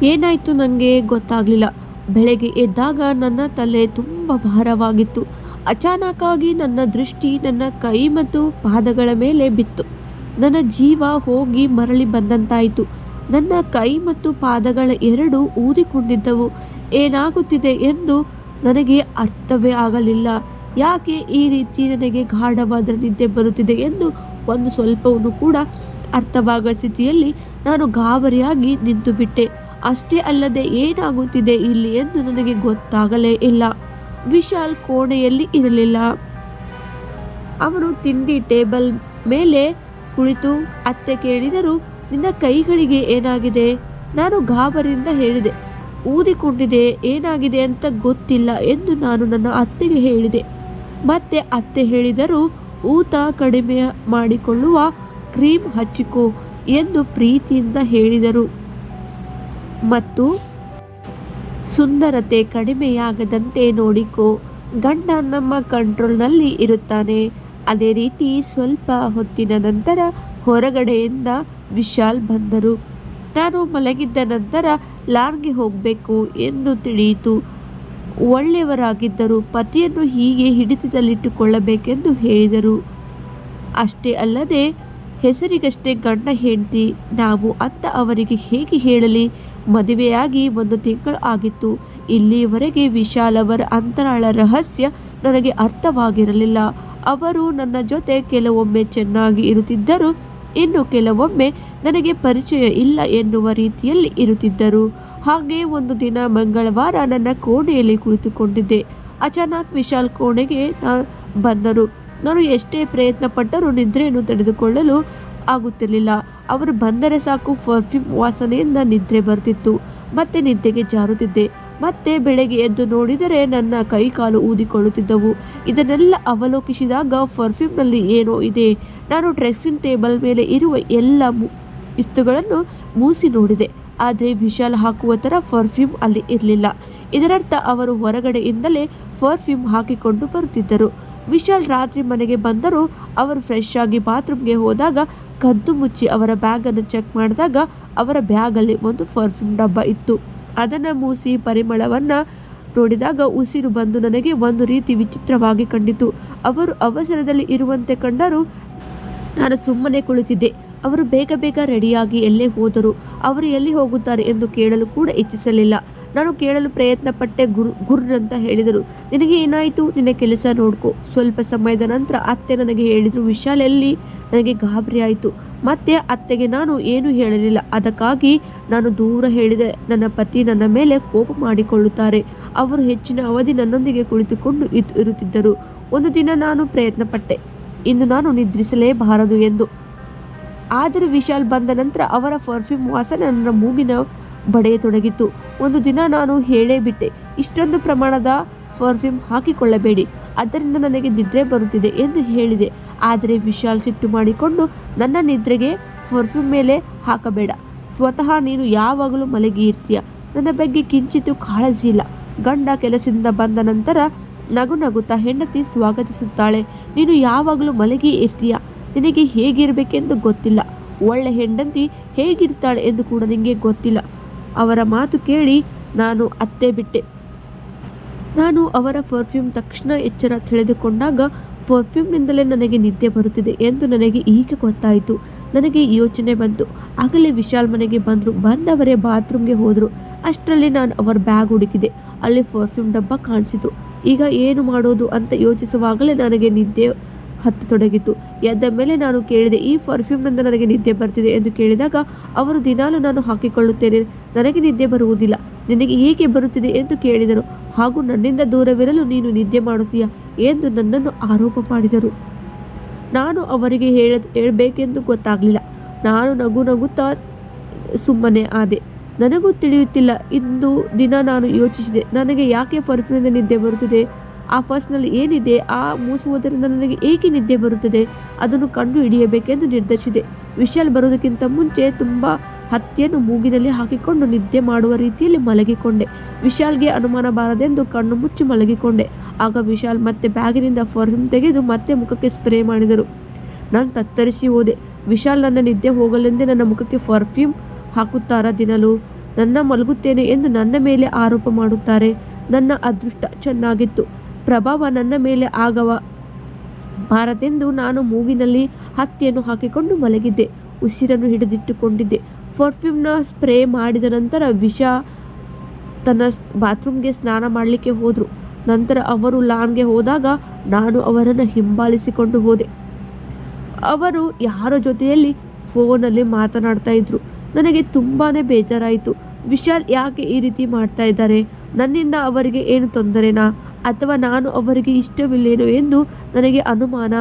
Speaker 1: ಏನಾಯಿತು ನನಗೆ ಗೊತ್ತಾಗಲಿಲ್ಲ. ಬೆಳಗ್ಗೆ ಎದ್ದಾಗ ನನ್ನ ತಲೆ ತುಂಬ ಭಾರವಾಗಿತ್ತು. ಅಚಾನಕ್ಕಾಗಿ ನನ್ನ ದೃಷ್ಟಿ ನನ್ನ ಕೈ ಮತ್ತು ಪಾದಗಳ ಮೇಲೆ ಬಿತ್ತು. ನನ್ನ ಜೀವ ಹೋಗಿ ಮರಳಿ ಬಂದಂತಾಯಿತು. ನನ್ನ ಕೈ ಮತ್ತು ಪಾದಗಳ ಎರಡು ಊದಿಕೊಂಡಿದ್ದವು. ಏನಾಗುತ್ತಿದೆ ಎಂದು ನನಗೆ ಅರ್ಥವೇ ಆಗಲಿಲ್ಲ. ಯಾಕೆ ಈ ರೀತಿ ನನಗೆ ಗಾಢವಾದ ನಿದ್ದೆ ಬರುತ್ತಿದೆ ಎಂದು ಒಂದು ಸ್ವಲ್ಪವನ್ನು ಕೂಡ ಅರ್ಥವಾಗದ ಸ್ಥಿತಿಯಲ್ಲಿ ನಾನು ಗಾಬರಿಯಾಗಿ ನಿಂತು ಬಿಟ್ಟೆ ಅಷ್ಟೇ ಅಲ್ಲದೆ ಏನಾಗುತ್ತಿದೆ ಇಲ್ಲಿ ಎಂದು ನನಗೆ ಗೊತ್ತಾಗಲೇ ಇಲ್ಲ. ವಿಶಾಲ್ ಕೋಣೆಯಲ್ಲಿ ಇರಲಿಲ್ಲ. ಅವನು ತಿಂಡಿ ಟೇಬಲ್ ಮೇಲೆ ಕುಳಿತು ಅತ್ತೆ ಕೇಳಿದರು, ನಿನ್ನ ಕೈಗಳಿಗೆ ಏನಾಗಿದೆ? ನಾನು ಗಾಬರಿಯಿಂದ ಹೇಳಿದೆ, ಊದಿಕೊಂಡಿದೆ, ಏನಾಗಿದೆ ಅಂತ ಗೊತ್ತಿಲ್ಲ ಎಂದು ನಾನು ನನ್ನ ಅತ್ತೆಗೆ ಹೇಳಿದೆ. ಮತ್ತೆ ಅತ್ತೆ ಹೇಳಿದರು, ಊತ ಕಡಿಮೆ ಮಾಡಿಕೊಳ್ಳುವ ಕ್ರೀಮ್ ಹಚ್ಚಿಕೋ ಎಂದು ಪ್ರೀತಿಯಿಂದ ಹೇಳಿದರು. ಮತ್ತು ಸುಂದರತೆ ಕಡಿಮೆಯಾಗದಂತೆ ನೋಡಿಕೋ. ಗಂಡ ನಮ್ಮ ಕಂಟ್ರೋಲ್ನಲ್ಲಿ ಇರುತ್ತಾನೆ. ಅದೇ ರೀತಿ ಸ್ವಲ್ಪ ಹೊತ್ತಿನ ನಂತರ ಹೊರಗಡೆಯಿಂದ ವಿಶಾಲ್ ಬಂದರು. ನಾನು ಮಲಗಿದ್ದ ನಂತರ ಲಾರ್ಗೆ ಹೋಗಬೇಕು ಎಂದು ತಿಳಿಯಿತು. ಒಳ್ಳೆಯವರಾಗಿದ್ದರು. ಪತಿಯನ್ನು ಹೀಗೆ ಹಿಡಿತದಲ್ಲಿಟ್ಟುಕೊಳ್ಳಬೇಕೆಂದು ಹೇಳಿದರು. ಅಷ್ಟೇ ಅಲ್ಲದೆ, ಹೆಸರಿಗಷ್ಟೇ ಗಂಡ ಹೆಂಡತಿ. ನಾವು ಅಂತ ಅವರಿಗೆ ಹೇಗೆ ಹೇಳಲಿ? ಮದುವೆಯಾಗಿ ಒಂದು ತಿಂಗಳು ಆಗಿತ್ತು. ಇಲ್ಲಿಯವರೆಗೆ ವಿಶಾಲ್ ಅವರ ಅಂತರಾಳ ರಹಸ್ಯ ನನಗೆ ಅರ್ಥವಾಗಿರಲಿಲ್ಲ. ಅವರು ನನ್ನ ಜೊತೆ ಕೆಲವೊಮ್ಮೆ ಚೆನ್ನಾಗಿ ಇರುತ್ತಿದ್ದರು ಇನ್ನು ಕೆಲವೊಮ್ಮೆ ನನಗೆ ಪರಿಚಯ ಇಲ್ಲ ಎನ್ನುವ ರೀತಿಯಲ್ಲಿ ಇರುತ್ತಿದ್ದರು. ಹಾಗೆ ಒಂದು ದಿನ ಮಂಗಳವಾರ ನನ್ನ ಕೋಣೆಯಲ್ಲಿ ಕುಳಿತುಕೊಂಡಿದ್ದೆ. ಅಚಾನಕ್ ವಿಶಾಲ್ ಕೋಣೆಗೆ ಬಂದರು. ನಾನು ಎಷ್ಟೇ ಪ್ರಯತ್ನ ಪಟ್ಟರೂ ನಿದ್ರೆಯನ್ನು ತಡೆದುಕೊಳ್ಳಲು ಆಗುತ್ತಿರಲಿಲ್ಲ. ಅವರು ಬಂದರೆ ಸಾಕು ಪರ್ಫ್ಯೂಮ್ ವಾಸನೆಯಿಂದ ನಿದ್ರೆ ಬರ್ತಿತ್ತು. ಮತ್ತೆ ನಿದ್ದೆಗೆ ಜಾರುತ್ತಿದ್ದೆ. ಮತ್ತೆ ಬೆಳಗ್ಗೆ ಎದ್ದು ನೋಡಿದರೆ ನನ್ನ ಕೈ ಕಾಲು ಊದಿಕೊಳ್ಳುತ್ತಿದ್ದವು. ಇದನ್ನೆಲ್ಲ ಅವಲೋಕಿಸಿದಾಗ ಪರ್ಫ್ಯೂಮ್ನಲ್ಲಿ ಏನೋ ಇದೆ. ನಾನು ಡ್ರೆಸ್ಸಿಂಗ್ ಟೇಬಲ್ ಮೇಲೆ ಇರುವ ಎಲ್ಲ ವಸ್ತುಗಳನ್ನು ಮೂಸಿ ನೋಡಿದೆ. ಆದರೆ ವಿಶಾಲ್ ಹಾಕುವ ಥರ ಪರ್ಫ್ಯೂಮ್ ಅಲ್ಲಿ ಇರಲಿಲ್ಲ. ಇದರರ್ಥ ಅವರು ಹೊರಗಡೆಯಿಂದಲೇ ಪರ್ಫ್ಯೂಮ್ ಹಾಕಿಕೊಂಡು ಬರುತ್ತಿದ್ದರು. ವಿಶಾಲ್ ರಾತ್ರಿ ಮನೆಗೆ ಬಂದರೂ ಅವರು ಫ್ರೆಶ್ ಆಗಿ ಬಾತ್ರೂಮ್ಗೆ ಹೋದಾಗ ಕದ್ದು ಮುಚ್ಚಿ ಅವರ ಬ್ಯಾಗನ್ನು ಚೆಕ್ ಮಾಡಿದಾಗ ಅವರ ಬ್ಯಾಗಲ್ಲಿ ಒಂದು ಪರ್ಫ್ಯೂಮ್ ಡಬ್ಬ ಇತ್ತು. ಅದನ್ನು ಮೂಸಿ ಪರಿಮಳವನ್ನು ನೋಡಿದಾಗ ಉಸಿರು ಬಂದು ನನಗೆ ಒಂದು ರೀತಿ ವಿಚಿತ್ರವಾಗಿ ಕಂಡಿತು. ಅವರು ಅವಸರದಲ್ಲಿ ಇರುವಂತೆ ಕಂಡರು ನಾನು ಸುಮ್ಮನೆ ಕುಳಿತಿದ್ದೆ. ಅವರು ಬೇಗ ಬೇಗ ರೆಡಿಯಾಗಿ ಎಲ್ಲೇ ಹೋದರು. ಅವರು ಎಲ್ಲಿ ಹೋಗುತ್ತಾರೆ ಎಂದು ಕೇಳಲು ಕೂಡ ಇಚ್ಛಿಸಲಿಲ್ಲ. ನಾನು ಕೇಳಲು ಪ್ರಯತ್ನ ಪಟ್ಟೆ ಗುರ್ ಗುರ್ ಅಂತ ಹೇಳಿದರು. ನಿನಗೆ ಏನಾಯಿತು? ನಿನ್ನ ಕೆಲಸ ನೋಡ್ಕೊ. ಸ್ವಲ್ಪ ಸಮಯದ ನಂತರ ಅತ್ತೆ ನನಗೆ ಹೇಳಿದರು, ವಿಶಾಲ್, ಎಲ್ಲಿ? ನನಗೆ ಗಾಬರಿ ಆಯಿತು. ಮತ್ತೆ ಅತ್ತೆಗೆ ನಾನು ಏನೂ ಹೇಳಲಿಲ್ಲ. ಅದಕ್ಕಾಗಿ ನಾನು ದೂರ ಹೇಳಿದೆ. ನನ್ನ ಪತಿ ನನ್ನ ಮೇಲೆ ಕೋಪ ಮಾಡಿಕೊಳ್ಳುತ್ತಾರೆ. ಅವರು ಹೆಚ್ಚಿನ ಅವಧಿ ನನ್ನೊಂದಿಗೆ ಕುಳಿತುಕೊಂಡು ಇರುತ್ತಿದ್ದರು. ಒಂದು ದಿನ ನಾನು ಪ್ರಯತ್ನ ಪಟ್ಟೆ ಇಂದು ನಾನು ನಿದ್ರಿಸಲೇಬಾರದು ಎಂದು. ಆದರೂ ವಿಶಾಲ್ ಬಂದ ನಂತರ ಅವರ ಪರ್ಫ್ಯೂಮ್ ವಾಸನೆ ನನ್ನ ಮೂಗಿನ ಬಡೆಯತೊಡಗಿತು. ಒಂದು ದಿನ ನಾನು ಹೇಳೇ ಬಿಟ್ಟೆ, ಇಷ್ಟೊಂದು ಪ್ರಮಾಣದ ಪರ್ಫ್ಯೂಮ್ ಹಾಕಿಕೊಳ್ಳಬೇಡಿ, ಅದರಿಂದ ನನಗೆ ನಿದ್ರೆ ಬರುತ್ತಿದೆ ಎಂದು ಹೇಳಿದೆ. ಆದರೆ ವಿಶಾಲ್ ಸಿಟ್ಟು ಮಾಡಿಕೊಂಡು ನನ್ನ ನಿದ್ರೆಗೆ ಪರ್ಫ್ಯೂಮ್ ಮೇಲೆ ಹಾಕಬೇಡ. ಸ್ವತಃ ನೀನು ಯಾವಾಗಲೂ ಮಲಗಿ ಇರ್ತೀಯ. ನನ್ನ ಬಗ್ಗೆ ಕಿಂಚಿತ್ತು ಕಾಳಜಿ ಇಲ್ಲ ಗಂಡ ಕೆಲಸದಿಂದ ಬಂದ ನಂತರ ನಗು ನಗುತ್ತಾ ಹೆಂಡತಿ ಸ್ವಾಗತಿಸುತ್ತಾಳೆ. ನೀನು ಯಾವಾಗಲೂ ಮಲಗಿ ಇರ್ತೀಯ. ನಿನಗೆ ಹೇಗಿರಬೇಕೆಂದು ಗೊತ್ತಿಲ್ಲ. ಒಳ್ಳೆ ಹೆಂಡತಿ ಹೇಗಿರ್ತಾಳೆ ಎಂದು ಕೂಡ ನಿನಗೆ ಗೊತ್ತಿಲ್ಲ. ಅವರ ಮಾತು ಕೇಳಿ ನಾನು ಅತ್ತೆ ಬಿಟ್ಟೆ. ನಾನು ಅವರ ಪರ್ಫ್ಯೂಮ್ ತಕ್ಷಣ ಎಚ್ಚರ ತಿಳಿದುಕೊಂಡಾಗ ಪರ್ಫ್ಯೂಮ್ನಿಂದಲೇ ನನಗೆ ನಿದ್ದೆ ಬರುತ್ತಿದೆ ಎಂದು ನನಗೆ ಈಗ ಗೊತ್ತಾಯಿತು. ನನಗೆ ಯೋಚನೆ ಬಂತು. ಆಗಲೇ ವಿಶಾಲ್ ಮನೆಗೆ ಬಂದರು. ಬಂದವರೇ ಬಾತ್ರೂಮ್ಗೆ ಹೋದರು. ಅಷ್ಟರಲ್ಲಿ ನಾನು ಅವರ ಬ್ಯಾಗ್ ಹುಡುಕಿದೆ. ಅಲ್ಲಿ ಪರ್ಫ್ಯೂಮ್ ಡಬ್ಬ ಕಾಣಿಸಿತು. ಈಗ ಏನು ಮಾಡೋದು ಅಂತ ಯೋಚಿಸುವಾಗಲೇ ನನಗೆ ನಿದ್ದೆ ಹತ್ತತೊಡಗಿತು. ಎದ್ದ ಮೇಲೆ ನಾನು ಕೇಳಿದೆ, ಈ ಪರ್ಫ್ಯೂಮ್ನಿಂದ ನನಗೆ ನಿದ್ದೆ ಬರ್ತಿದೆ ಎಂದು ಕೇಳಿದಾಗ ಅವರು, ದಿನಾಲೂ ನಾನು ಹಾಕಿಕೊಳ್ಳುತ್ತೇನೆ, ನನಗೆ ನಿದ್ದೆ ಬರುವುದಿಲ್ಲ. ನಿನಗೆ ಏಕೆ ಬರುತ್ತಿದೆ ಎಂದು ಕೇಳಿದರು. ಹಾಗೂ ನನ್ನಿಂದ ದೂರವಿರಲು ನೀನು ನಿದ್ದೆ ಮಾಡುತ್ತೀಯ ಎಂದು ನನ್ನನ್ನು ಆರೋಪ ಮಾಡಿದರು. ನಾನು ಅವರಿಗೆ ಹೇಳ, ಹೇಳಬೇಕೆಂದು ಗೊತ್ತಾಗಲಿಲ್ಲ. ನಾನು ನಗು ನಗುತ್ತಾ ಸುಮ್ಮನೆ ಆದೆ. ನನಗೂ ತಿಳಿಯುತ್ತಿಲ್ಲ. ಇಂದು ದಿನ ನಾನು ಯೋಚಿಸಿದೆ. ನನಗೆ ಯಾಕೆ ಪರ್ಫ್ಯೂಮ್ನಿಂದ ನಿದ್ದೆ ಬರುತ್ತಿದೆ? ಆ ಫಸ್ಟ್ನಲ್ಲಿ ಏನಿದೆ, ಆ ಮೂಸುವುದರಿಂದ ನನಗೆ ಏಕೆ ನಿದ್ದೆ ಬರುತ್ತದೆ, ಅದನ್ನು ಕಂಡು ಹಿಡಿಯಬೇಕೆಂದು ನಿರ್ಧರಿಸಿದೆ. ವಿಶಾಲ್ ಬರುವುದಕ್ಕಿಂತ ಮುಂಚೆ ತುಂಬ ಹತ್ತಿಯನ್ನು ಮೂಗಿನಲ್ಲಿ ಹಾಕಿಕೊಂಡು ನಿದ್ದೆ ಮಾಡುವ ರೀತಿಯಲ್ಲಿ ಮಲಗಿಕೊಂಡೆ. ವಿಶಾಲ್ಗೆ ಅನುಮಾನ ಬಾರದೆಂದು ಕಣ್ಣು ಮುಚ್ಚಿ ಮಲಗಿಕೊಂಡೆ. ಆಗ ವಿಶಾಲ್ ಮತ್ತೆ ಬ್ಯಾಗಿನಿಂದ ಫರ್ಫ್ಯೂಮ್ ತೆಗೆದು ಮತ್ತೆ ಮುಖಕ್ಕೆ ಸ್ಪ್ರೇ ಮಾಡಿದರು. ನಾನು ತತ್ತರಿಸಿ ಹೋದೆ. ವಿಶಾಲ್ ನನ್ನ ನಿದ್ದೆ ಹೋಗಲೆಂದೇ ನನ್ನ ಮುಖಕ್ಕೆ ಫರ್ಫ್ಯೂಮ್ ಹಾಕುತ್ತಾರಾ ದಿನಲು? ನನ್ನ ಮಲಗುತ್ತೇನೆ ಎಂದು ನನ್ನ ಮೇಲೆ ಆರೋಪ ಮಾಡುತ್ತಾರೆ. ನನ್ನ ಅದೃಷ್ಟ ಚೆನ್ನಾಗಿತ್ತು. ಪ್ರಭಾವ ನನ್ನ ಮೇಲೆ ಆಗವ. ಬಾರದೆಂದು ನಾನು ಮೂಗಿನಲ್ಲಿ ಹತ್ತಿಯನ್ನು ಹಾಕಿಕೊಂಡು ಮಲಗಿದ್ದೆ. ಉಸಿರನ್ನು ಹಿಡಿದಿಟ್ಟುಕೊಂಡಿದ್ದೆ. ಪರ್ಫ್ಯೂಮ್ನ ಸ್ಪ್ರೇ ಮಾಡಿದ ನಂತರ ವಿಷ ತನ್ನ ಬಾತ್ರೂಮ್ಗೆ ಸ್ನಾನ ಮಾಡಲಿಕ್ಕೆ ಹೋದರು. ನಂತರ ಅವರು ಲಾನ್ಗೆ ಹೋದಾಗ ನಾನು ಅವರನ್ನು ಹಿಂಬಾಲಿಸಿಕೊಂಡು ಹೋದೆ. ಅವರು ಯಾರ ಜೊತೆಯಲ್ಲಿ ಫೋನಲ್ಲಿ ಮಾತನಾಡ್ತಾ ಇದ್ರು. ನನಗೆ ತುಂಬಾ ಬೇಜಾರಾಯಿತು. ವಿಶಾಲ್ ಯಾಕೆ ಈ ರೀತಿ ಮಾಡ್ತಾ ಇದ್ದಾರೆ? ನನ್ನಿಂದ ಅವರಿಗೆ ಏನು ತೊಂದರೆನಾ? ಅಥವಾ ನಾನು ಅವರಿಗೆ ಇಷ್ಟವಿಲ್ಲೇನೋ ಎಂದು ನನಗೆ ಅನುಮಾನ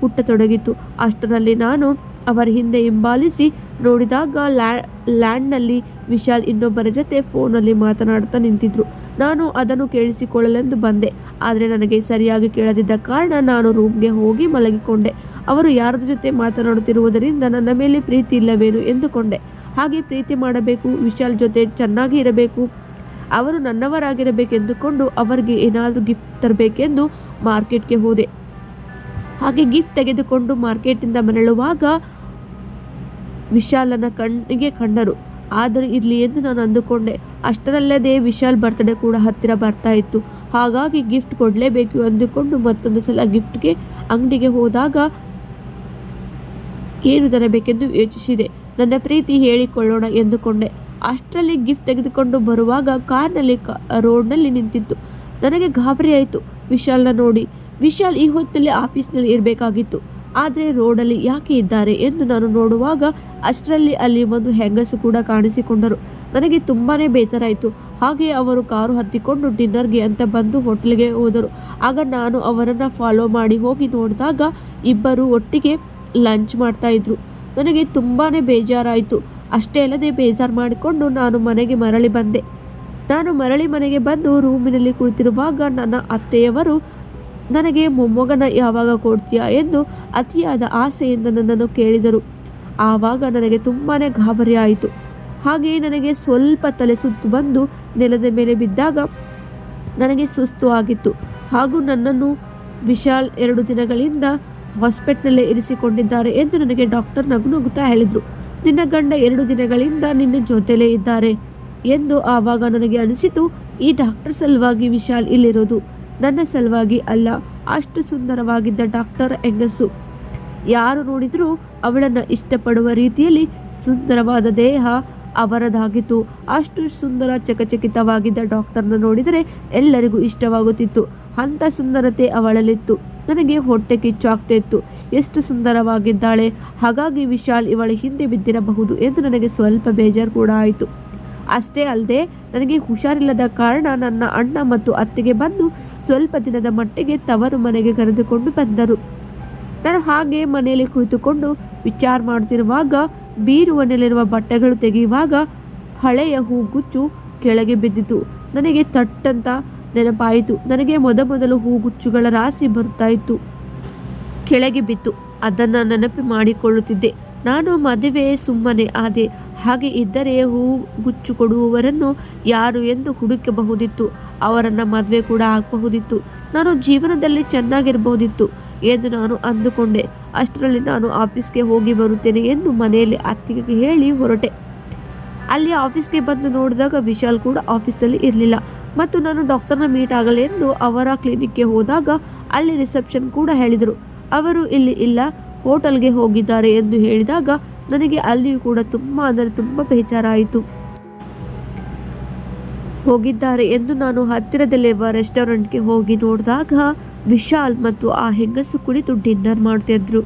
Speaker 1: ಹುಟ್ಟತೊಡಗಿತು. ಅಷ್ಟರಲ್ಲಿ ನಾನು ಅವರ ಹಿಂದೆ ಹಿಂಬಾಲಿಸಿ ನೋಡಿದಾಗ ಲ್ಯಾ, ಲ್ಯಾಂಡ್ನಲ್ಲಿ ವಿಶಾಲ್ ಇನ್ನೊಬ್ಬರ ಜೊತೆ ಫೋನಲ್ಲಿ ಮಾತನಾಡುತ್ತಾ ನಿಂತಿದ್ರು. ನಾನು ಅದನ್ನು ಕೇಳಿಸಿಕೊಳ್ಳಲೆಂದು ಬಂದೆ. ಆದರೆ ನನಗೆ ಸರಿಯಾಗಿ ಕೇಳದಿದ್ದ ಕಾರಣ ನಾನು ರೂಮ್ಗೆ ಹೋಗಿ ಮಲಗಿಕೊಂಡೆ. ಅವರು ಯಾರದ ಜೊತೆ ಮಾತನಾಡುತ್ತಿರುವುದರಿಂದ ನನ್ನ ಮೇಲೆ ಪ್ರೀತಿ ಇಲ್ಲವೇನು ಎಂದುಕೊಂಡೆ. ಹಾಗೆ ಪ್ರೀತಿ ಮಾಡಬೇಕು, ವಿಶಾಲ್ ಜೊತೆ ಚೆನ್ನಾಗಿ ಇರಬೇಕು ಅವರು ನನ್ನವರಾಗಿರಬೇಕೆಂದುಕೊಂಡು ಅವರಿಗೆ ಏನಾದರೂ ಗಿಫ್ಟ್ ತರಬೇಕೆಂದು ಮಾರ್ಕೆಟ್ಗೆ ಹೋದೆ. ಹಾಗೆ ಗಿಫ್ಟ್ ತೆಗೆದುಕೊಂಡು ಮಾರ್ಕೆಟಿಂದ ಮರಳುವಾಗ ವಿಶಾಲನ ಕಣ್ಣಿಗೆ ಕಂಡರು. ಆದರೆ ಇರಲಿ ಎಂದು ನಾನು ಅಂದುಕೊಂಡೆ. ಅಷ್ಟರಲ್ಲದೆ ವಿಶಾಲ್ ಬರ್ತ್ಡೇ ಕೂಡ ಹತ್ತಿರ ಬರ್ತಾ ಇತ್ತು. ಹಾಗಾಗಿ ಗಿಫ್ಟ್ ಕೊಡಲೇಬೇಕು ಅಂದುಕೊಂಡು ಮತ್ತೊಂದು ಸಲ ಗಿಫ್ಟ್ಗೆ ಅಂಗಡಿಗೆ ಹೋದಾಗ ಏನು ತರಬೇಕೆಂದು ಯೋಚಿಸಿದೆ. ನನ್ನ ಪ್ರೀತಿ ಹೇಳಿಕೊಳ್ಳೋಣ ಎಂದುಕೊಂಡೆ. ಅಷ್ಟರಲ್ಲಿ ಗಿಫ್ಟ್ ತೆಗೆದುಕೊಂಡು ಬರುವಾಗ ಕಾರ್ನಲ್ಲಿ ರೋಡ್ನಲ್ಲಿ ನಿಂತಿತ್ತು. ನನಗೆ ಗಾಬರಿ ಆಯಿತು ವಿಶಾಲ್ನ ನೋಡಿ. ವಿಶಾಲ್ ಈ ಹೊತ್ತಲ್ಲಿ ಆಫೀಸ್ನಲ್ಲಿ ಇರಬೇಕಾಗಿತ್ತು. ಆದರೆ ರೋಡಲ್ಲಿ ಯಾಕೆ ಇದ್ದಾರೆ ಎಂದು ನಾನು ನೋಡುವಾಗ ಅಷ್ಟರಲ್ಲಿ ಅಲ್ಲಿ ಒಂದು ಹೆಂಗಸು ಕೂಡ ಕಾಣಿಸಿಕೊಂಡರು. ನನಗೆ ತುಂಬಾ ಬೇಜಾರಾಯಿತು ಹಾಗೆ ಅವರು ಕಾರು ಹತ್ತಿಕೊಂಡು ಡಿನ್ನರ್ಗೆ ಅಂತ ಬಂದು ಹೋಟೆಲ್ಗೆ ಹೋದರು. ಆಗ ನಾನು ಅವರನ್ನು ಫಾಲೋ ಮಾಡಿ ಹೋಗಿ ನೋಡಿದಾಗ ಇಬ್ಬರು ಒಟ್ಟಿಗೆ ಲಂಚ್ ಮಾಡ್ತಾಯಿದ್ರು ನನಗೆ ತುಂಬಾ ಬೇಜಾರಾಯಿತು. ಅಷ್ಟೇ ಅಲ್ಲದೆ ಬೇಜಾರು ಮಾಡಿಕೊಂಡು ನಾನು ಮನೆಗೆ ಮರಳಿ ಬಂದೆ. ನಾನು ಮರಳಿ ಮನೆಗೆ ಬಂದು ರೂಮಿನಲ್ಲಿ ಕುಳಿತಿರುವಾಗ ನನ್ನ ಅತ್ತೆಯವರು, ನನಗೆ ಮೊಮ್ಮಗನ ಯಾವಾಗ ಕೊಡ್ತೀಯಾ? ಎಂದು ಅತಿಯಾದ ಆಸೆಯಿಂದ ನನ್ನನ್ನು ಕೇಳಿದರು. ಆವಾಗ ನನಗೆ ತುಂಬಾ ಗಾಬರಿ ಆಯಿತು. ಹಾಗೆಯೇ ನನಗೆ ಸ್ವಲ್ಪ ತಲೆ ಸುತ್ತು ಬಂದು ನೆಲದ ಮೇಲೆ ಬಿದ್ದಾಗ ನನಗೆ ಸುಸ್ತು ಆಗಿತ್ತು. ಹಾಗೂ ನನ್ನನ್ನು ವಿಶಾಲ್ ಎರಡು ದಿನಗಳಿಂದ ಹಾಸ್ಪಿಟ್ಲಲ್ಲೇ ಇರಿಸಿಕೊಂಡಿದ್ದಾರೆ ಎಂದು ನನಗೆ ಡಾಕ್ಟರ್ ನಗು ನಗುತ್ತಾ ಹೇಳಿದರು. ನಿನ್ನ ಗಂಡ ಎರಡು ದಿನಗಳಿಂದ ನಿನ್ನ ಜೊತೆಲೇ ಇದ್ದಾರೆ ಎಂದು ಆವಾಗ ನನಗೆ ಅನಿಸಿತು, ಈ ಡಾಕ್ಟರ್ ಸಲುವಾಗಿ ವಿಶಾಲ್ ಇಲ್ಲಿರೋದು. ನನ್ನ ಸಲುವಾಗಿ ಅಲ್ಲ, ಅಷ್ಟು ಸುಂದರವಾಗಿದ್ದ ಡಾಕ್ಟರ್ ಹೆಂಗಸು. ಯಾರು ನೋಡಿದರೂ ಅವಳನ್ನು ಇಷ್ಟಪಡುವ ರೀತಿಯಲ್ಲಿ ಸುಂದರವಾದ ದೇಹ ಅವರದಾಗಿತ್ತು. ಅಷ್ಟು ಸುಂದರ ಚಕಚಕಿತವಾಗಿದ್ದ ಡಾಕ್ಟರ್ನ ನೋಡಿದರೆ ಎಲ್ಲರಿಗೂ ಇಷ್ಟವಾಗುತ್ತಿತ್ತು. ಅಂಥ ಸುಂದರತೆ ಅವಳಲ್ಲಿತ್ತು. ನನಗೆ ಹೊಟ್ಟೆ ಕಿಚ್ಚಾಗ್ತಾ ಇತ್ತು ಎಷ್ಟು ಸುಂದರವಾಗಿದ್ದಾಳೆ. ಹಾಗಾಗಿ ವಿಶಾಲ್ ಇವಳ ಹಿಂದೆ ಬಿದ್ದಿರಬಹುದು ಎಂದು ನನಗೆ ಸ್ವಲ್ಪ ಬೇಜಾರು ಕೂಡ ಆಯಿತು. ಅಷ್ಟೇ ಅಲ್ಲದೆ, ನನಗೆ ಹುಷಾರಿಲ್ಲದ ಕಾರಣ ನನ್ನ ಅಣ್ಣ ಮತ್ತು ಅತ್ತೆಗೆ ಬಂದು ಸ್ವಲ್ಪ ದಿನದ ಮಟ್ಟಿಗೆ ತವರು ಮನೆಗೆ ಕರೆದುಕೊಂಡು ಬಂದರು. ನಾನು ಹಾಗೆ ಮನೆಯಲ್ಲಿ ಕುಳಿತುಕೊಂಡು ವಿಚಾರ ಮಾಡ್ತಿರುವಾಗ ಬೀರುವನೆಯಲ್ಲಿರುವ ಬಟ್ಟೆಗಳು ತೆಗೆಯುವಾಗ ಹಳೆಯ ಹೂಗುಚ್ಚು ಕೆಳಗೆ ಬಿದ್ದಿತು. ನನಗೆ ತಟ್ಟಂತ ನೆನಪಾಯಿತು. ನನಗೆ ಮೊದಮೊದಲು ಹೂಗುಚ್ಚುಗಳ ರಾಶಿ ಬರ್ತಾ ಇತ್ತು. ಕೆಳಗೆ ಬಿತ್ತು. ಅದನ್ನು ನೆನಪಿ ಮಾಡಿಕೊಳ್ಳುತ್ತಿದ್ದೆ. ನಾನು ಮದುವೆ ಸುಮ್ಮನೆ ಆದೆ. ಹಾಗೆ ಇದ್ದರೆ ಹೂ ಗುಚ್ಚು ಕೊಡುವವರನ್ನು ಯಾರು ಎಂದು ಹುಡುಕಬಹುದಿತ್ತು. ಅವರನ್ನು ಮದುವೆ ಕೂಡ ಆಗಬಹುದಿತ್ತು. ನಾನು ಜೀವನದಲ್ಲಿ ಚೆನ್ನಾಗಿರಬಹುದಿತ್ತು. ಎಂದು ನಾನು ಅಂದುಕೊಂಡೆ. ಅಷ್ಟರಲ್ಲಿ ನಾನು ಆಫೀಸ್ಗೆ ಹೋಗಿ ಬರುತ್ತೇನೆ ಎಂದು ಮನೆಯಲ್ಲಿ ಅತ್ತಿಗೆಗೆ ಹೇಳಿ ಹೊರಟೆ. ಅಲ್ಲಿ ಆಫೀಸ್ಗೆ ಬಂದು ನೋಡಿದಾಗ ವಿಶಾಲ್ ಕೂಡ ಆಫೀಸಲ್ಲಿ ಇರಲಿಲ್ಲ. ಮತ್ತು ನಾನು ಡಾಕ್ಟರ್ನ ಮೀಟ್ ಆಗಲೆಂದು ಅವರ ಕ್ಲಿನಿಕ್ಗೆ ಹೋದಾಗ ಅಲ್ಲಿ ರಿಸೆಪ್ಷನ್ ಕೂಡ ಹೇಳಿದರು. ಅವರು ಇಲ್ಲಿ ಇಲ್ಲ, ಹೋಟೆಲ್ಗೆ ಹೋಗಿದ್ದಾರೆ ಎಂದು ಹೇಳಿದಾಗ ನನಗೆ ಅಲ್ಲಿಯೂ ಕೂಡ ತುಂಬ ಅಂದರೆ ತುಂಬ ಬೇಜಾರಾಯಿತು. ಹೋಗಿದ್ದಾರೆ ಎಂದು ನಾನು ಹತ್ತಿರದಲ್ಲಿರುವ ರೆಸ್ಟೋರೆಂಟ್ಗೆ ಹೋಗಿ ನೋಡಿದಾಗ ವಿಶಾಲ್ ಮತ್ತು ಆ ಹೆಂಗಸು ಕುಳಿತು ಡಿನ್ನರ್ ಮಾಡ್ತಿದ್ರು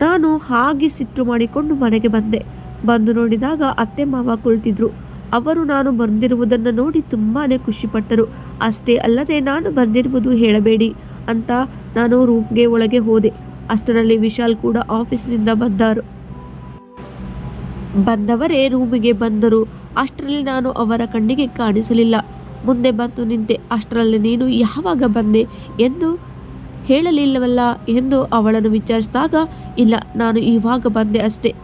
Speaker 1: ನಾನು ಹಾಗೆ ಸಿಟ್ಟು ಮಾಡಿಕೊಂಡು ಮನೆಗೆ ಬಂದೆ. ಬಂದು ನೋಡಿದಾಗ ಅತ್ತೆ ಮಾವ ಕುಳಿತಿದ್ರು. ಅವರು ನಾನು ಬಂದಿರುವುದನ್ನು ನೋಡಿ ತುಂಬಾ ಖುಷಿಪಟ್ಟರು. ಅಷ್ಟೇ ಅಲ್ಲದೆ ನಾನು ಬಂದಿರುವುದು ಹೇಳಬೇಡಿ ಅಂತ ನಾನು ರೂಮ್ಗೆ ಒಳಗೆ ಹೋದೆ. ಅಷ್ಟರಲ್ಲಿ ವಿಶಾಲ್ ಕೂಡ ಆಫೀಸ್ನಿಂದ ಬಂದರು. ಬಂದವರೇ ರೂಮಿಗೆ ಬಂದರು. ಅಷ್ಟರಲ್ಲಿ ನಾನು ಅವರ ಕಣ್ಣಿಗೆ ಕಾಣಿಸಲಿಲ್ಲ. ಮುಂದೆ ಬಂದು ನಿಂತೆ, ಅಷ್ಟರಲ್ಲಿ ನೀನು ಯಾವಾಗ ಬಂದೆ ಎಂದು ಹೇಳಲಿಲ್ಲವಲ್ಲ ಎಂದು ಅವಳನ್ನು ವಿಚಾರಿಸಿದಾಗ, ಇಲ್ಲ, ನಾನು ಇವಾಗ ಬಂದೆ ಅಷ್ಟೇ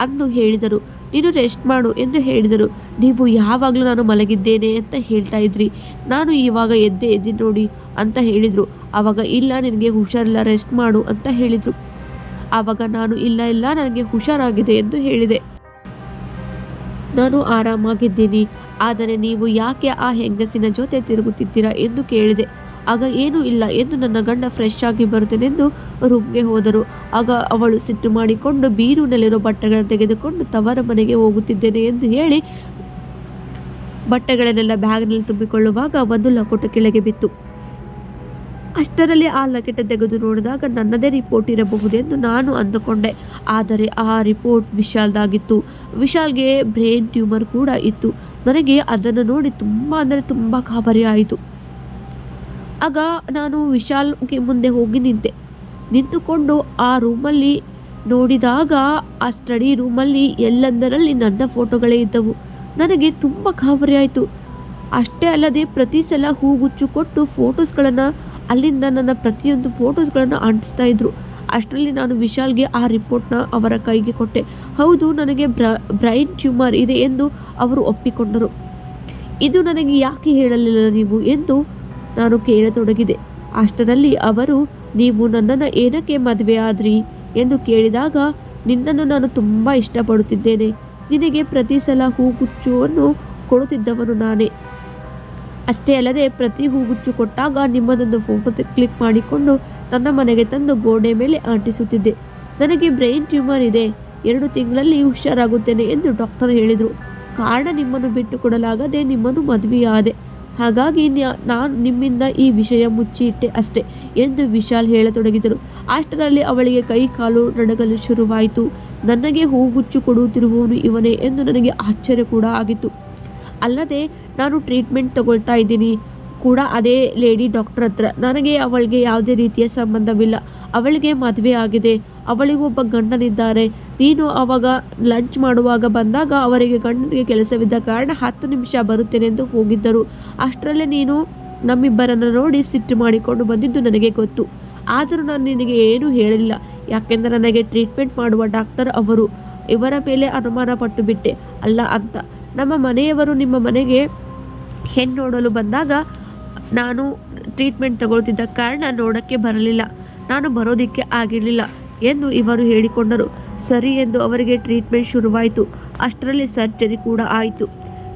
Speaker 1: ಅಂದು ಹೇಳಿದರು. ನೀನು ರೆಸ್ಟ್ ಮಾಡು ಎಂದು ಹೇಳಿದರು. ನೀವು ಯಾವಾಗಲೂ ನಾನು ಮಲಗಿದ್ದೇನೆ ಅಂತ ಹೇಳ್ತಾ ಇದ್ರಿ. ನಾನು ಇವಾಗ ಎದ್ದೆ ಎದ್ದಿ ನೋಡಿ ಅಂತ ಹೇಳಿದರು. ಆವಾಗ, ಇಲ್ಲ, ನಿನಗೆ ಹುಷಾರಿಲ್ಲ, ರೆಸ್ಟ್ ಮಾಡು ಅಂತ ಹೇಳಿದರು. ಆವಾಗ, ನಾನು, ಇಲ್ಲ ಇಲ್ಲ, ನನಗೆ ಹುಷಾರಾಗಿದೆ ಎಂದು ಹೇಳಿದೆ. ನಾನು ಆರಾಮಾಗಿದ್ದೀನಿ. ಆದರೆ ನೀವು ಯಾಕೆ ಆ ಹೆಂಗಸಿನ ಜೊತೆ ತಿರುಗುತ್ತಿದ್ದೀರಾ ಎಂದು ಕೇಳಿದೆ. ಆಗ, ಏನೂ ಇಲ್ಲ, ಎಂದು ನನ್ನ ಗಂಡ ಫ್ರೆಶ್ ಆಗಿ ಬರುತ್ತೇನೆಂದು ರೂಮ್ಗೆ ಹೋದರು. ಆಗ ಅವಳು ಸಿಟ್ಟು ಮಾಡಿಕೊಂಡು ಬೀರುನಲ್ಲಿರೋ ಬಟ್ಟೆಗಳನ್ನು ತೆಗೆದುಕೊಂಡು ತವರ ಮನೆಗೆ ಹೋಗುತ್ತಿದ್ದೇನೆ ಎಂದು ಹೇಳಿ ಬಟ್ಟೆಗಳನ್ನೆಲ್ಲ ಬ್ಯಾಗ್ನಲ್ಲಿ ತುಂಬಿಕೊಳ್ಳುವಾಗ ಒಂದು ಲಕೋಟ ಕೆಳಗೆ ಬಿತ್ತು. ಅಷ್ಟರಲ್ಲಿ ಆ ಲಕೆಟ್ ತೆಗೆದು ನೋಡಿದಾಗ ನನ್ನದೇ ರಿಪೋರ್ಟ್ ಇರಬಹುದೆಂದು ನಾನು ಅಂದುಕೊಂಡೆ. ಆದರೆ ಆ ರಿಪೋರ್ಟ್ ವಿಶಾಲ್ದಾಗಿತ್ತು. ವಿಶಾಲ್ಗೆ ಬ್ರೈನ್ ಟ್ಯೂಮರ್ ಕೂಡ ಇತ್ತು. ನನಗೆ ಅದನ್ನು ನೋಡಿ ತುಂಬ ಅಂದರೆ ತುಂಬ ಕಾಬರಿ ಆಯಿತು. ಆಗ ನಾನು ವಿಶಾಲ್ಗೆ ಮುಂದೆ ಹೋಗಿ ನಿಂತೆ. ನಿಂತುಕೊಂಡು ಆ ರೂಮಲ್ಲಿ ನೋಡಿದಾಗ, ಆ ಸ್ಟಡಿ ರೂಮಲ್ಲಿ ಎಲ್ಲೆಂದರಲ್ಲಿ ನನ್ನ ಫೋಟೋಗಳೇ ಇದ್ದವು. ನನಗೆ ತುಂಬ ಕಾಬರಿ ಆಯಿತು. ಅಷ್ಟೇ ಅಲ್ಲದೆ ಪ್ರತಿ ಸಲ ಹೂಗುಚ್ಚು ಕೊಟ್ಟು ಫೋಟೋಸ್ಗಳನ್ನು ಅಲ್ಲಿಂದ ನನ್ನ ಪ್ರತಿಯೊಂದು ಫೋಟೋಸ್ಗಳನ್ನು ಅಂಟಿಸ್ತಾ ಇದ್ದರು ಅಷ್ಟರಲ್ಲಿ ನಾನು ವಿಶಾಲ್ಗೆ ಆ ರಿಪೋರ್ಟ್ನ ಅವರ ಕೈಗೆ ಕೊಟ್ಟೆ. ಹೌದು, ನನಗೆ ಬ್ರ, ಬ್ರೈನ್ ಟ್ಯೂಮರ್ ಇದೆ ಎಂದು ಅವರು ಒಪ್ಪಿಕೊಂಡರು. ಇದು ನನಗೆ ಯಾಕೆ ಹೇಳಲಿಲ್ಲ ನೀವು ಎಂದು ನಾನು ಕೇಳತೊಡಗಿದೆ. ಅಷ್ಟರಲ್ಲಿ ಅವರು, ನೀವು ನನ್ನನ್ನು ಏನಕ್ಕೆ ಮದುವೆ ಆದ್ರಿ ಎಂದು ಕೇಳಿದಾಗ, ನಿನ್ನನ್ನು ನಾನು ತುಂಬ ಇಷ್ಟಪಡುತ್ತಿದ್ದೇನೆ. ನಿನಗೆ ಪ್ರತಿ ಸಲ ಹೂಗುಚ್ಚುವನ್ನು ಕೊಡುತ್ತಿದ್ದವನು ನಾನೇ. ಅಷ್ಟೇ ಅಲ್ಲದೆ ಪ್ರತಿ ಹೂಗುಚ್ಚು ಕೊಟ್ಟಾಗ ನಿಮ್ಮದೊಂದು ಫೋಟೋ ಕ್ಲಿಕ್ ಮಾಡಿಕೊಂಡು ನನ್ನ ಮನೆಗೆ ತಂದು ಗೋಡೆ ಮೇಲೆ ಆಂಟಿಸುತ್ತಿದ್ದೆ ನನಗೆ ಬ್ರೈನ್ ಟ್ಯೂಮರ್ ಇದೆ. ಎರಡು ತಿಂಗಳಲ್ಲಿ ಹುಷಾರಾಗುತ್ತೇನೆ ಎಂದು ಡಾಕ್ಟರ್ ಹೇಳಿದರು. ಕಾರಣ ನಿಮ್ಮನ್ನು ಬಿಟ್ಟು ಕೊಡಲಾಗದೆ ನಿಮ್ಮನ್ನು ಮದುವೆಯಾದೆ. ಹಾಗಾಗಿ ನಾನು ನಿಮ್ಮಿಂದ ಈ ವಿಷಯ ಮುಚ್ಚಿಟ್ಟೆ ಅಷ್ಟೇ ಎಂದು ವಿಶಾಲ್ ಹೇಳತೊಡಗಿದರು. ಅಷ್ಟರಲ್ಲಿ ಅವಳಿಗೆ ಕೈ ಕಾಲು ನಡಗಲು ಶುರುವಾಯಿತು. ನನಗೆ ಹೂಗುಚ್ಚು ಕೊಡುತ್ತಿರುವವನು ಇವನೇ ಎಂದು ನನಗೆ ಆಶ್ಚರ್ಯ ಕೂಡ ಆಗಿತ್ತು. ಅಲ್ಲದೆ ನಾನು ಟ್ರೀಟ್ಮೆಂಟ್ ತಗೊಳ್ತಾ ಇದ್ದೀನಿ. ಕೂಡ ಅದೇ ಲೇಡಿ ಡಾಕ್ಟರ್ ಹತ್ರ. ನನಗೆ ಅವಳಿಗೆ ಯಾವುದೇ ರೀತಿಯ ಸಂಬಂಧವಿಲ್ಲ. ಅವಳಿಗೆ ಮದುವೆ ಆಗಿದೆ. ಅವಳಿಗೊಬ್ಬ ಗಂಡನಿದ್ದಾರೆ. ನೀನು ಅವಾಗ ಲಂಚ್ ಮಾಡುವಾಗ ಬಂದಾಗ ಅವರಿಗೆ ಗಂಡನಿಗೆ ಕೆಲಸವಿದ್ದ ಕಾರಣ ಹತ್ತು ನಿಮಿಷ ಬರುತ್ತೇನೆಂದು ಹೋಗಿದ್ದರು. ಅಷ್ಟರಲ್ಲೇ ನೀನು ನಮ್ಮಿಬ್ಬರನ್ನು ನೋಡಿ ಸಿಟ್ಟು ಮಾಡಿಕೊಂಡು ಬಂದಿದ್ದು ನನಗೆ ಗೊತ್ತು. ಆದರೂ ನಾನು ನಿನಗೆ ಏನೂ ಹೇಳಲಿಲ್ಲ ಯಾಕೆಂದರೆ ನನಗೆ ಟ್ರೀಟ್ಮೆಂಟ್ ಮಾಡುವ ಡಾಕ್ಟರ್ ಅವರು. ಇವರ ಮೇಲೆ ಅನುಮಾನ ಪಟ್ಟು ಬಿಟ್ಟೆ ಅಲ್ಲ ಅಂತ. ನಮ್ಮ ಮನೆಯವರು ನಿಮ್ಮ ಮನೆಗೆ ಹೆಣ್ಣು ನೋಡಲು ಬಂದಾಗ ನಾನು ಟ್ರೀಟ್ಮೆಂಟ್ ತಗೊಳ್ತಿದ್ದ ಕಾರಣ ನೋಡೋಕ್ಕೆ ಬರಲಿಲ್ಲ. ನಾನು ಬರೋದಕ್ಕೆ ಆಗಿರಲಿಲ್ಲ ಎಂದು ಇವರು ಹೇಳಿಕೊಂಡರು. ಸರಿ ಎಂದು ಅವರಿಗೆ ಟ್ರೀಟ್ಮೆಂಟ್ ಶುರುವಾಯಿತು. ಅಷ್ಟರಲ್ಲಿ ಸರ್ಜರಿ ಕೂಡ ಆಯಿತು.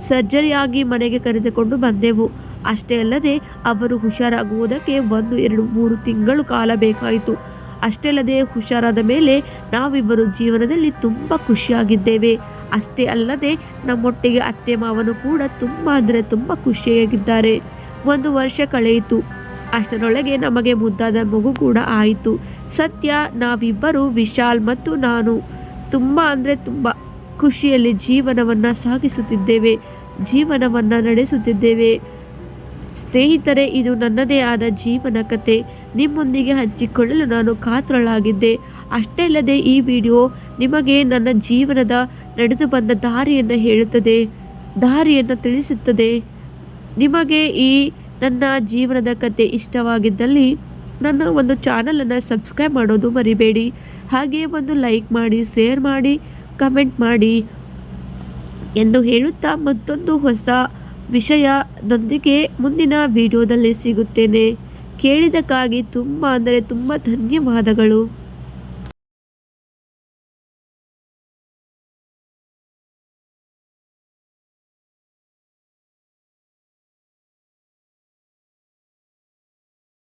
Speaker 1: ಸರ್ಜರಿಯಾಗಿ ಮನೆಗೆ ಕರೆದುಕೊಂಡು ಬಂದೆವು. ಅಷ್ಟೇ ಅಲ್ಲದೆ ಅವರು ಹುಷಾರಾಗುವುದಕ್ಕೆ ಒಂದು, ಎರಡು, ಮೂರು ತಿಂಗಳು ಕಾಲ ಬೇಕಾಯಿತು. ಅಷ್ಟೇ ಅಲ್ಲದೆ ಹುಷಾರಾದ ಮೇಲೆ ನಾವಿಬ್ಬರು ಜೀವನದಲ್ಲಿ ತುಂಬ ಖುಷಿಯಾಗಿದ್ದೇವೆ. ಅಷ್ಟೇ ಅಲ್ಲದೆ ನಮ್ಮೊಟ್ಟಿಗೆ ಅತ್ತೆ ಮಾವನು ಕೂಡ ತುಂಬ ಅಂದರೆ ತುಂಬ ಖುಷಿಯಾಗಿದ್ದಾರೆ. ಒಂದು ವರ್ಷ ಕಳೆಯಿತು. ಅಷ್ಟರೊಳಗೆ ನಮಗೆ ಮುದ್ದಾದ ಮಗು ಕೂಡ ಆಯಿತು. ಸತ್ಯ, ನಾವಿಬ್ಬರು ವಿಶಾಲ್ ಮತ್ತು ನಾನು ತುಂಬ ಅಂದರೆ ತುಂಬ ಖುಷಿಯಲ್ಲಿ ಜೀವನವನ್ನು ಸಾಗಿಸುತ್ತಿದ್ದೇವೆ. ಜೀವನವನ್ನು ನಡೆಸುತ್ತಿದ್ದೇವೆ. ಸ್ನೇಹಿತರೆ, ಇದು ನನ್ನದೇ ಆದ ಜೀವನ ಕತೆ. ನಿಮ್ಮೊಂದಿಗೆ ಹಂಚಿಕೊಳ್ಳಲು ನಾನು ಕಾತರಳಾಗಿದ್ದೆ. ಅಷ್ಟೇ ಅಲ್ಲದೆ ಈ ವಿಡಿಯೋ ನಿಮಗೆ ನನ್ನ ಜೀವನದ ನಡೆದು ಬಂದ ದಾರಿಯನ್ನು ಹೇಳುತ್ತದೆ, ದಾರಿಯನ್ನು ತಿಳಿಸುತ್ತದೆ. ನಿಮಗೆ ಈ ನನ್ನ ಜೀವನದ ಕತೆ ಇಷ್ಟವಾಗಿದ್ದಲ್ಲಿ ನನ್ನ ಒಂದು ಚಾನಲನ್ನು ಸಬ್ಸ್ಕ್ರೈಬ್ ಮಾಡೋದು ಮರಿಬೇಡಿ. ಹಾಗೆಯೇ ಒಂದು ಲೈಕ್ ಮಾಡಿ, ಶೇರ್ ಮಾಡಿ, ಕಮೆಂಟ್ ಮಾಡಿ ಎಂದು ಹೇಳುತ್ತಾ ಮತ್ತೊಂದು ಹೊಸ ವಿಷಯದೊಂದಿಗೆ ಮುಂದಿನ ವಿಡಿಯೋದಲ್ಲಿ ಸಿಗುತ್ತೇನೆ. ಕೇಳಿದ್ದಕ್ಕಾಗಿ ತುಂಬ ಅಂದರೆ ತುಂಬ ಧನ್ಯವಾದಗಳು.